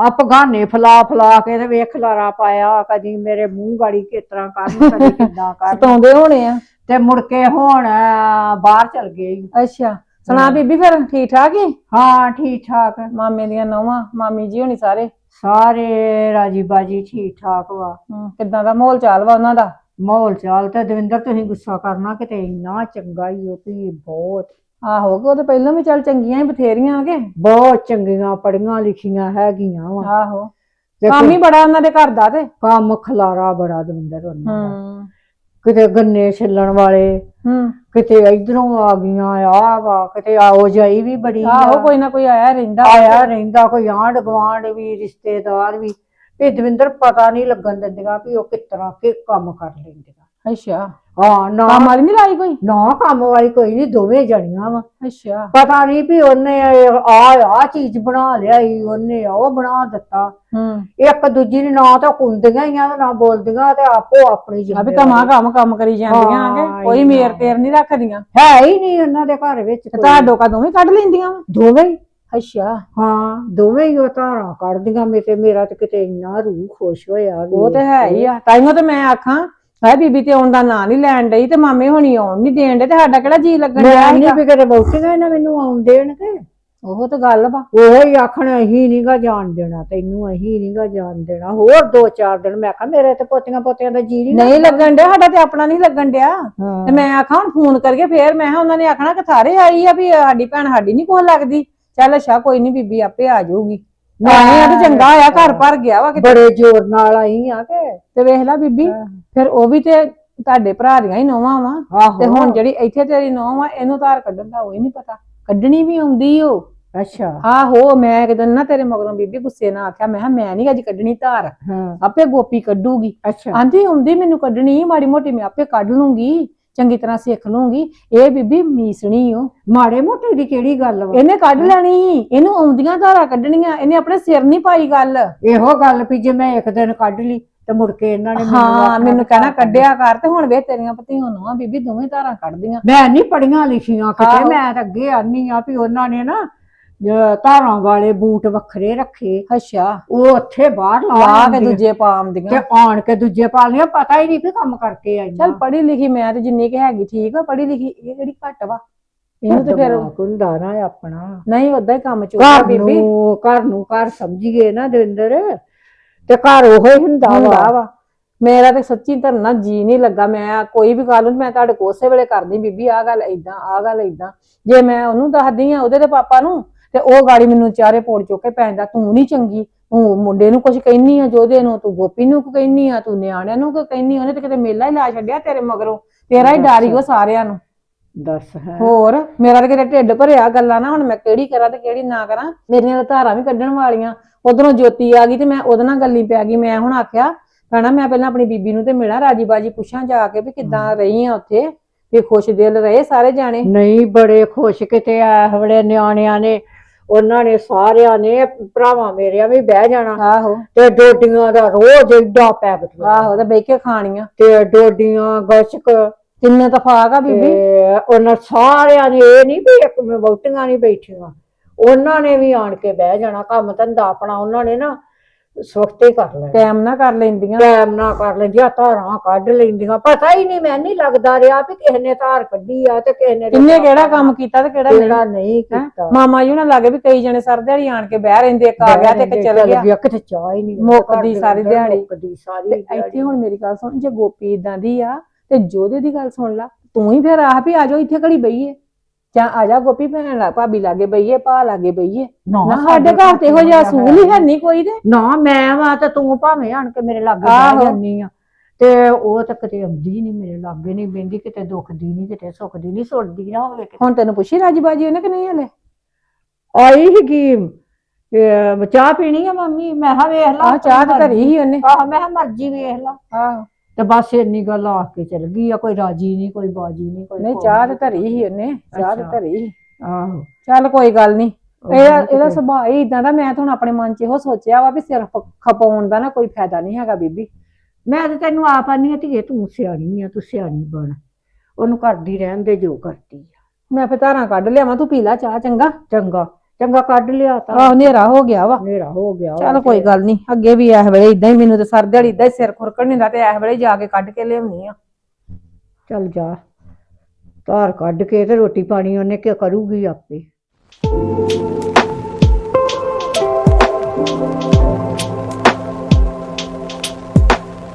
ਆ ਪਗਾਨੇ ਫਲਾ ਫਲਾ ਕੇ ਤੇ ਵੇਖ ਲਾਰਾ ਪਾਇਆ ਕਦੀ ਮੇਰੇ ਮੂੰਹ ਗਾੜੀ ਕਿਸ ਤਰ੍ਹਾਂ ਕਰਨ ਕਦੀ ਕਿੱਦਾਂ ਕਰਨ। ਸਤਾਉਂਦੇ ਹੋਣੇ ਆ। ਤੇ ਮੁੜ ਕੇ ਹੁਣ ਬਾਹਰ ਚਲ ਗਏ। ਅੱਛਾ ਸੁਣਾ ਬੀਬੀ ਫਿਰ ਠੀਕ ਠਾਕ ਹੀ ਹਾਂ ਠੀਕ ਠਾਕ। ਮਾਮੇ ਦੀਆਂ ਨੌਵਾਂ ਮਾਮੀ ਜੀ ਹੋਣੀ ਸਾਰੇ? ਸਾਰੇ ਰਾਜੀ ਬਾਜੀ ਠੀਕ ਠਾਕ ਵਾ। ਹਮ, ਕਿੱਦਾਂ ਦਾ ਮਾਹੌਲ ਚਾਲ ਵਾ ਉਹਨਾਂ ਦਾ? ਮਾਹੌਲ ਚਾਲ ਤੇ ਦਵਿੰਦਰ ਤੁਸੀਂ ਗੁੱਸਾ ਕਰਨਾ ਕਿਤੇ ਇੰਨਾ ਚੰਗਾ ਹੀ ਉਹ ਵੀ ਬਹੁਤ। ਆਹੋ ਕਿ ਉਹ ਤੇ ਪਹਿਲਾਂ ਵੀ ਚੱਲ ਚੰਗੀਆਂ ਹੀ ਬਥੇਰੀਆਂ ਕੇ। ਬਹੁਤ ਚੰਗੀਆਂ ਪੜੀਆਂ ਲਿਖੀਆਂ ਹੈਗੀਆਂ ਵਾ। ਆਹੋ। ਤੇ ਕੰਮ ਹੀ ਬੜਾ ਉਹਨਾਂ ਦੇ ਘਰ ਦਾ ਤੇ। ਕੰਮ ਖਲਾਰਾ ਬੜਾ ਦਵਿੰਦਰ ਉਹਨਾਂ ਦਾ। ਹੂੰ। ਕਿਤੇ ਗੰਨੇ ਛਿੱਲਣ ਵਾਲੇ ਹੂੰ। ਕਿਤੇ ਇਧਰੋਂ ਆ ਗਈਆਂ ਆ ਵਾ ਕਿਤੇ ਆਓ ਜਾਈ ਵੀ ਬੜੀ ਆ। ਆਹੋ ਕੋਈ ਨਾ ਕੋਈ ਆਇਆ ਰਹਿੰਦਾ। ਆਇਆ ਰਹਿੰਦਾ ਕੋਈ ਆਂਢ ਗੁਆਂਢ ਵੀ ਰਿਸ਼ਤੇਦਾਰ ਵੀ। ਇਹ ਦਵਿੰਦਰ ਪਤਾ ਨਹੀਂ ਲੱਗਣ ਦਿੰਦੀਆਂ ਵੀ ਉਹ ਤਰ੍ਹਾਂ ਕਿ ਕੰਮ ਕਰ ਲੈਂਦੀਆਂ ਅੱਛਾ। ਹਾਂ ਨਾ। ਕੰਮ ਵਾਲੀ ਨਹੀਂ ਲਾਈ ਕੋਈ? ਨਾ ਕੰਮ ਵਾਲੀ ਕੋਈ ਨਹੀਂ ਦੋਵੇਂ ਜਣੀਆਂ ਵਾ। ਅੱਛਾ। ਪਤਾ ਨਹੀਂ ਵੀ ਉਹਨੇ ਆ ਆ ਚੀਜ਼ ਬਣਾ ਲਿਆਈ ਉਹਨੇ ਉਹ ਬਣਾ ਦਿੱਤਾ। ਹੂੰ। ਇੱਕ ਦੂਜੀ ਨੇ ਨਾ ਤਾਂ ਕੁੰਦੀਆਂ ਹੀ ਆ ਨਾ ਬੋਲਦੀਆਂ ਤੇ ਆਪੋ ਆਪਣੀ ਆ ਵੀ ਜ਼ਿੰਮੇਵਾਰੀ। ਕਮਾ ਕੰਮ ਕੰਮ ਕਰੀ ਜਾਂਦੀਆਂ ਆਗੇ। ਕੋਈ। ਮੇਰ ਤੇਰ ਨਹੀਂ ਰੱਖਦੀਆਂ। ਹੈ ਹੀ ਨਹੀਂ ਉਹਨਾਂ ਦੇ ਘਰ ਵਿੱਚ। ਤੁਹਾਡੋ ਕਦੋਂ ਵੀ ਕੱਢ ਲੈਂਦੀਆਂ ਵਾਂ? ਦੋਵੇਂ। ਹੀ ਅੱਛਾ। ਹਾਂ ਦੋਵੇਂ ਹੀ ਉਹ ਧਾਰਾਂ ਕੱਢਦੀਆਂ ਮੇ ਤੇ ਮੇਰਾ ਤੇ ਕਿਤੇ ਇੰਨਾ ਰੂਹ ਖੁਸ਼ ਹੋਇਆ ਵੀ। ਉਹ ਤੇ ਹੈ ਹੀ ਆ। ਤਾਈਓ ਤੇ ਮੈਂ ਆਖਾਂ ਹੈ ਬੀਬੀ ਤੇ ਆਉਣ ਦਾ ਨਾਂ ਨਹੀਂ ਲੈਣ ਡਈ ਤੇ ਮਾਮੇ ਹੋਣੀ ਆਉਣ ਨਹੀਂ ਦੇਣ ਡੇ ਤੇ ਸਾਡਾ ਕਿਹੜਾ ਜੀ ਲੱਗਣ ਮੈਂ ਡਿਆ ਨਹੀਂ ਸੀਗਾ। ਵੀ ਕਿਤੇ ਬਹੁਤੀਆਂ ਮੈਨੂੰ ਆਉਣ ਦੇਣਗੇ। ਉਹ ਤੇ ਗੱਲ ਵਾ। ਉਹ ਹੀ ਆਖਣ ਅਹੀਂ ਨਹੀਂਗਾ ਜਾਣ ਦੇਣਾ ਤੈਨੂੰ ਅਹੀਂ ਨਹੀਂਗਾ ਜਾਣ ਦੇਣਾ। ਹੋਰ ਦੋ ਚਾਰ ਦਿਨ ਮੈਂ ਆਖਾਂ ਮੇਰੇ ਤੇ ਪੋਤੀਆਂ ਪੋਤਿਆਂ ਦਾ ਜੀ ਨਹੀਂ ਨਹੀਂ ਲੱਗਣ ਡਿਆ ਸਾਡਾ ਤੇ ਆਪਣਾ ਨਹੀਂ ਲੱਗਣ ਡਿਆ। ਤੇ ਮੈਂ ਆਖਾਂ ਹੁਣ ਫੋਨ ਕਰਕੇ ਫੇਰ ਮੈਂ ਕਿਹਾ ਉਹਨਾਂ ਨੇ ਆਖਣਾ ਕਿ ਥਾਰੇ ਆਈ ਆ ਵੀ ਸਾਡੀ ਭੈਣ ਸਾਡੀ ਨਹੀਂ ਕੋਲ ਲੱਗਦੀ। ਚੱਲ ਅੱਛਾ ਕੋਈ ਨਹੀਂ ਬੀਬੀ ਆਪੇ ਆ ਜਾਊਗੀ। ਨਹੀਂ ਆ ਤੇ ਚੰਗਾ ਹੋਇਆ ਘਰ ਭਰ ਗਿਆ ਵਾ ਕਿਤੇ। ਬੜੇ ਜ਼ੋਰ ਨਾਲ ਆਈ ਆ ਕੇ। ਤੇ ਵੇਖ ਲੈ ਬੀਬੀ ਫਿਰ ਉਹ ਵੀ ਤੇ ਤੁਹਾਡੇ ਭਰਾ ਦੀਆਂ ਹੀ ਨੋਵਾਂ ਵਾ। ਤੇ ਹੁਣ ਜਿਹੜੀ ਇੱਥੇ ਤੇਰੀ ਨੋਹ ਆ ਇਹਨੂੰ ਧਾਰ ਕੱਢਣ ਦਾ ਉਹ ਹੀ ਨਹੀਂ ਪਤਾ। ਕੱਢਣੀ ਵੀ ਆਉਂਦੀ ਓ। ਅੱਛਾ। ਆਹੋ ਮੈਂ ਇੱਕ ਦਿਨ ਨਾ ਤੇਰੇ ਮਗਰੋਂ ਬੀਬੀ ਗੁੱਸੇ ਨਾਲ ਆਖਿਆ ਮੈਂ ਕਿਹਾ ਮੈਂ ਨਹੀਂ ਅੱਜ ਕੱਢਣੀ ਧਾਰ। ਆਪੇ ਗੋਪੀ ਕੱਢੂਗੀ। ਅੱਛਾ। ਆਂਦੀ ਹੁੰਦੀ ਮੈਨੂੰ ਕੱਢਣੀ ਮਾੜੀ ਮੋਟੀ ਮੈਂ ਆਪੇ ਕੱਢ ਲੂੰਗੀ। ਚੰਗੀ ਤਰ੍ਹਾਂ ਸਿੱਖ ਲੂੰਗੀ ਇਹ ਬੀਬੀ ਮੀਸਣੀ ਓ। ਮਾੜੇ ਮੋਟੇ ਦੀ ਕਿਹੜੀ ਗੱਲ ਵਾ? ਇਹਨੇ ਕੱਢ ਲੈਣੀ। ਇਹਨੂੰ ਆਉਂਦੀਆਂ ਧਾਰਾਂ ਕੱਢਣੀਆਂ। ਇਹਨੇ ਆਪਣੇ ਸਿਰ ਨਹੀਂ ਪਾਈ ਗੱਲ। ਇਹੋ ਗੱਲ ਵੀ ਜੇ ਮੈਂ ਇੱਕ ਦਿਨ ਕੱਢ ਲਈ ਤੇ ਮੁੜ ਕੇ ਇਹਨਾਂ ਨੇ ਹਾਂ ਮੈਨੂੰ ਕਹਿਣਾ ਕੱਢਿਆ ਕਰ ਤੇ ਹੁਣ ਵੇ ਤੇਰੀਆਂ ਪਤੀਆਂ ਨੂੰ ਆ ਬੀਬੀ ਦੋਵੇਂ ਧਾਰਾਂ ਕੱਢਦੀਆਂ। ਮੈਂ ਨਹੀਂ ਪੜੀਆਂ ਲਿਖੀਆਂ ਕਿਤੇ। ਮੈਂ ਤਾਂ ਅੱਗੇ ਆਨੀ ਆ ਵੀ ਉਹਨਾਂ ਨੇ ਨਾ ਧਾਰਾਂ ਵਾਲੇ ਬੂਟ ਵੱਖਰੇ ਰੱਖੇ ਅੱਛਾ ਉਹ ਉੱਥੇ ਬਾਹਰ ਲਾ ਕੇ। ਦੂਜੇ ਪਾਉਂਦੀਆਂ ਤੇ ਆਣ ਕੇ ਦੂਜੇ ਪਾ ਲਿਆ ਪਤਾ ਹੀ ਨਹੀਂ ਵੀ ਕੰਮ ਕਰਕੇ ਆਈਆਂ ਚੱਲ ਪੜ੍ਹੀ ਲਿਖੀ ਮੈਂ ਤੇ ਜਿੰਨੀ ਕਿ ਹੈਗੀ ਠੀਕ ਆ ਪੜ੍ਹੀ ਲਿਖੀ ਇਹ ਕਿਹੜੀ ਘੱਟ ਵਾ? ਇਹਨੂੰ ਤੇ ਫਿਰ ਹੁੰਦਾ ਨਾ ਆਪਣਾ। ਨਹੀਂ ਉਦਾਂ ਹੀ ਕੰਮ ਘਰ ਬੀਬੀ। ਘਰ ਨੂੰ ਘਰ ਸਮਝੀਏ ਨਾ ਦਵਿੰਦਰ। ਤੇ ਘਰ ਉਹੋ ਹੀ ਹੁੰਦਾ ਵਾ। ਮੇਰਾ ਤੇ ਸੱਚੀ ਧਰਨਾ ਜੀ ਨਹੀਂ ਲੱਗਾ। ਮੈਂ ਕੋਈ ਵੀ ਗੱਲ ਮੈਂ ਤੁਹਾਡੇ ਕੋਲ ਉਸੇ ਵੇਲੇ ਕਰਦੀ ਬੀਬੀ ਆਹ ਗੱਲ ਏਦਾਂ ਆਹ ਗੱਲ ਏਦਾਂ। ਜੇ ਮੈਂ ਉਹਨੂੰ ਦੱਸਦੀ ਆ ਉਹਦੇ ਤੇ ਪਾਪਾ ਨੂੰ ਤੇ ਉਹ ਗਾੜੀ ਮੈਨੂੰ ਚਾਰੇ ਪੋੜ ਚੁੱਕ ਕੇ ਪੈਂਦਾ ਤੂੰ ਨਹੀਂ ਚੰਗੀ ਤੂੰ ਮੁੰਡੇ ਨੂੰ ਕੁਝ ਕਹਿਨੀ ਆ ਜੋਦੇ ਨੂੰ ਤੂੰ ਗੋਪੀ ਨੂੰ ਕਹਿਨੀ ਆ ਤੂੰ ਨਿਆਣਿਆਂ ਨੂੰ ਕਹਿਨੀ ਉਹਨੇ ਤੇ ਕਿਤੇ ਮੇਲਾ ਹੀ ਲਾ ਛੱਡਿਆ ਤੇਰੇ ਮਗਰੋਂ ਤੇਰਾ ਹੀ ਡਰ ਹੀ ਉਹ ਸਾਰਿਆਂ ਨੂੰ। ਦੱਸ ਹੈ। ਹੋਰ ਮੇਰਾ ਤਾਂ ਕਿਤੇ ਢਿੱਡ ਭਰਿਆ ਗੱਲਾਂ ਨਾ ਹੁਣ ਮੈਂ ਕਿਹੜੀ ਕਰਾਂ ਤੇ ਕਿਹੜੀ ਨਾ ਕਰਾਂ ਮੇਰੀਆਂ ਤਾਂ ਧਾਰਾਂ ਵੀ ਕੱਢਣ ਵਾਲੀਆਂ ਉਧਰੋਂ ਜੋਤੀ ਆ ਗਈ ਤੇ ਮੈਂ ਉਹਦੇ ਨਾਲ ਗੱਲੀ ਪੈ ਗਈ ਮੈਂ ਹੁਣ ਆਖਿਆ ਭੈਣਾ ਮੈਂ ਪਹਿਲਾਂ ਆਪਣੀ ਬੀਬੀ ਨੂੰ ਤੇ ਮਿਲਾਂ ਰਾਜੀ ਬਾਜੀ ਪੁੱਛਾਂ ਜਾ ਕੇ ਵੀ ਕਿੱਦਾਂ ਰਹੀ ਆ ਉੱਥੇ ਵੀ ਖੁਸ਼ ਦਿਲ ਰਹੇ ਸਾਰੇ ਜਾਣੇ? ਨਹੀਂ ਬੜੇ ਖੁਸ਼ ਕਿਤੇ ਐ ਵੇਲੇ ਨਿਆਣਿਆਂ ਨੇ ਉਹਨਾਂ ਨੇ ਸਾਰਿਆਂ ਨੇ ਭਰਾਵਾਂ ਮੇਰਿਆਂ ਵੀ ਬਹਿ ਜਾਣਾ। ਆਹੋ। ਤੇ ਡੋਡੀਆਂ ਦਾ ਰੋਜ਼ ਏਡਾ ਪੈਕਟ ਆਹੋ ਤੇ ਬਹਿ ਕੇ ਖਾਣੀਆਂ। ਤੇ ਡੋਡੀਆਂ ਗਸ਼ਕ ਤਿੰਨ ਤਫਾਕ ਆ ਬੀਬੀ? ਉਹਨਾਂ ਸਾਰਿਆਂ ਨੇ ਇਹ ਨਹੀਂ ਵੀ ਇੱਕ ਮੈਂ ਵਹੁਟੀਆਂ ਨਹੀਂ ਬੈਠੀਆਂ। ਉਹਨਾਂ ਨੇ ਵੀ ਆਣ ਕੇ ਬਹਿ ਜਾਣਾ ਕੰਮ ਧੰਦਾ ਆਪਣਾ ਉਹਨਾਂ ਨੇ ਨਾ। ਸਵਖਤੇ ਕਰ ਲੈ ਟਾਈਮ ਨਾ ਕਰ ਲੈਂਦੀਆਂ। ਟਾਈਮ ਨਾ ਕਰ ਲੈਂਦੀਆਂ ਧਾਰਾਂ ਕੱਢ ਲੈਂਦੀਆਂ। ਪਤਾ ਹੀ ਨਹੀਂ ਮੈਂ ਨਹੀਂ ਲੱਗਦਾ ਰਿਹਾ ਵੀ ਕਿਸੇ ਨੇ ਧਾਰ ਕੱਢੀ ਆ ਤੇ ਕਿਸੇ ਨੇ ਕਿੰਨੇ ਕਿਹੜਾ ਕੰਮ ਕੀਤਾ ਤੇ ਕਿਹੜਾ ਨਹੀਂ। ਕਿਹੜਾ ਨਹੀਂ? ਕੀਤਾ। ਮਾਮਾ ਜੀ ਉਹਨਾਂ ਲਾਗੇ ਵੀ ਕਈ ਜਣੇ ਸਰ ਦਿਹਾੜੀ ਆਣ ਕੇ ਬਹਿ ਰਹਿੰਦੇ ਇੱਕ ਆ ਗਿਆ ਤੇ ਇੱਕ ਚਲ ਗਿਆ। ਕਿਤੇ ਚਾਹ ਹੀ ਨਹੀਂ ਮੁੱਕਦੀ ਸਾਰੀ ਦਿਹਾੜੀ। ਮੁੱਕਦੀ ਸਾਰੀ ਇੱਥੇ ਹੁਣ ਮੇਰੀ ਗੱਲ ਸੁਣ ਜੇ ਗੋਪੀ ਇਦਾਂ ਦੀ ਆ ਤੇ ਜੋਦੇ ਦੀ ਗੱਲ ਸੁਣ ਲਾ ਤੂੰ ਹੀ ਫਿਰ ਆਹ ਵੀ ਆ ਜਾਓ ਇੱਥੇ ਘੜੀ ਬਈਏ। ਜਾਂ ਆ ਜਾ ਗੋਪੀ ਭੈਣ ਲਾ ਭਾਬੀ ਲਾਗੇ ਬਈਏ ਭਾ ਲਾਗੇ ਬਈਏ। ਨਾ ਸਾਡੇ ਘਰ ਤੇ ਇਹੋ ਜਿਹਾ ਅਸੂਲ ਹੀ ਹੈ? ਨਹੀਂ ਕੋਈ ਤੇ। ਨਾ ਮੈਂ ਵਾ ਤੇ ਤੂੰ ਭਾਵੇਂ ਆਣ ਕੇ ਮੇਰੇ ਲਾਗੇ। ਬਹਿ ਜਾਂਦੀ ਆ। ਤੇ ਉਹ ਤਾਂ ਕਿਤੇ ਆਉਂਦੀ ਨਹੀਂ ਮੇਰੇ ਲਾਗੇ ਨਹੀਂ ਬਹਿੰਦੀ ਕਿਤੇ ਦੁੱਖ ਦੀ ਨਹੀਂ ਕਿਤੇ ਸੁੱਖ ਦੀ ਨਹੀਂ ਸੁਣਦੀ ਨਾ ਹੋਵੇ ਹੁਣ ਤੈਨੂੰ ਪੁੱਛੀ ਰਾਜੀ ਬਾਜੀ ਉਹਨੇ ਕਿ ਨਹੀਂ ਹਲੇ? ਆਈ ਸੀਗੀ ਅਹ ਚਾਹ ਪੀਣੀ ਆ ਮੰਮੀ ਮੈਂ ਕਿਹਾ ਵੇਖ ਲਾ। ਚਾਹ ਤੇ ਧਰੀ ਸੀ ਉਹਨੇ। ਆਹ ਮੈਂ ਮਰਜ਼ੀ ਵੇਖ ਲਾ। ਆਹੋ। ਤੇ ਬਸ ਇੰਨੀ ਗੱਲ ਆ ਕੇ ਚਲ ਗਈ ਆ ਕੋਈ ਰਾਜੀ ਨਹੀਂ ਕੋਈ ਬਾਜੀ ਨਹੀਂ ਕੋਈ ਨਹੀਂ ਚਾਹ। ਤੇ ਧਰੀ ਸੀ ਉਹਨੇ ਚਾਹ ਤੇ ਅੱਛਾ। ਧਰੀ ਸੀ। ਆਹੋ। ਚੱਲ ਕੋਈ ਗੱਲ ਨਹੀਂ। ਇਹਦਾ ਇਹਦਾ ਸੁਭਾਅ ਹੀ ਇਦਾਂ ਦਾ ਮੈਂ ਤਾਂ ਹੁਣ ਆਪਣੇ ਮਨ 'ਚ ਇਹੋ ਸੋਚਿਆ ਵਾ ਵੀ ਸਿਰ ਖ- ਖਪਾਉਣ ਦਾ ਨਾ ਕੋਈ ਫਾਇਦਾ ਨਹੀਂ ਹੈਗਾ ਬੀਬੀ। ਮੈਂ ਤੇ ਤੈਨੂੰ ਆਪ ਆਨੀ ਆ ਧੀਏ ਤੂੰ ਸਿਆਣੀ ਆ ਤੂੰ ਸਿਆਣੀ ਬਣ। ਉਹਨੂੰ ਕਰਦੀ ਰਹਿਣ ਦੇ ਜੋ ਕਰਦੀ ਆ। ਮੈਂ ਫਿਰ ਧਾਰਾਂ ਕੱਢ ਲਿਆਵਾਂ ਤੂੰ ਪੀ ਲੈ ਚਾਹ ਚੰਗਾ? ਚੰਗਾ। ਚੰਗਾ ਕੱਢ ਲਿਆ ਤਾਂ। ਆਹ ਹਨੇਰਾ ਹੋ ਗਿਆ ਵਾ। ਹਨੇਰਾ ਹੋ ਗਿਆ ਚਲ ਕੋਈ ਗੱਲ ਨਹੀਂ ਅੱਗੇ ਵੀ ਐਸ ਵੇਲੇ ਇਦਾਂ ਹੀ ਮੈਨੂੰ ਤੇ ਸਰ ਦਿਹਾੜੀ ਇਦਾਂ ਹੀ ਸਿਰ ਖੁਰਕਣ ਨਹੀਂ ਦਾ ਤੇ ਐਸ ਵੇਲੇ ਜਾ ਕੇ ਕੱਢ ਕੇ ਲਿਆਉਣੀ ਆ। ਚੱਲ ਜਾ ਧਾਰ ਕੱਢ ਕੇ ਤੇ ਰੋਟੀ ਪਾਣੀ ਉਹਨੇ ਕਿ ਕਰੂਗੀ ਆਪੇ।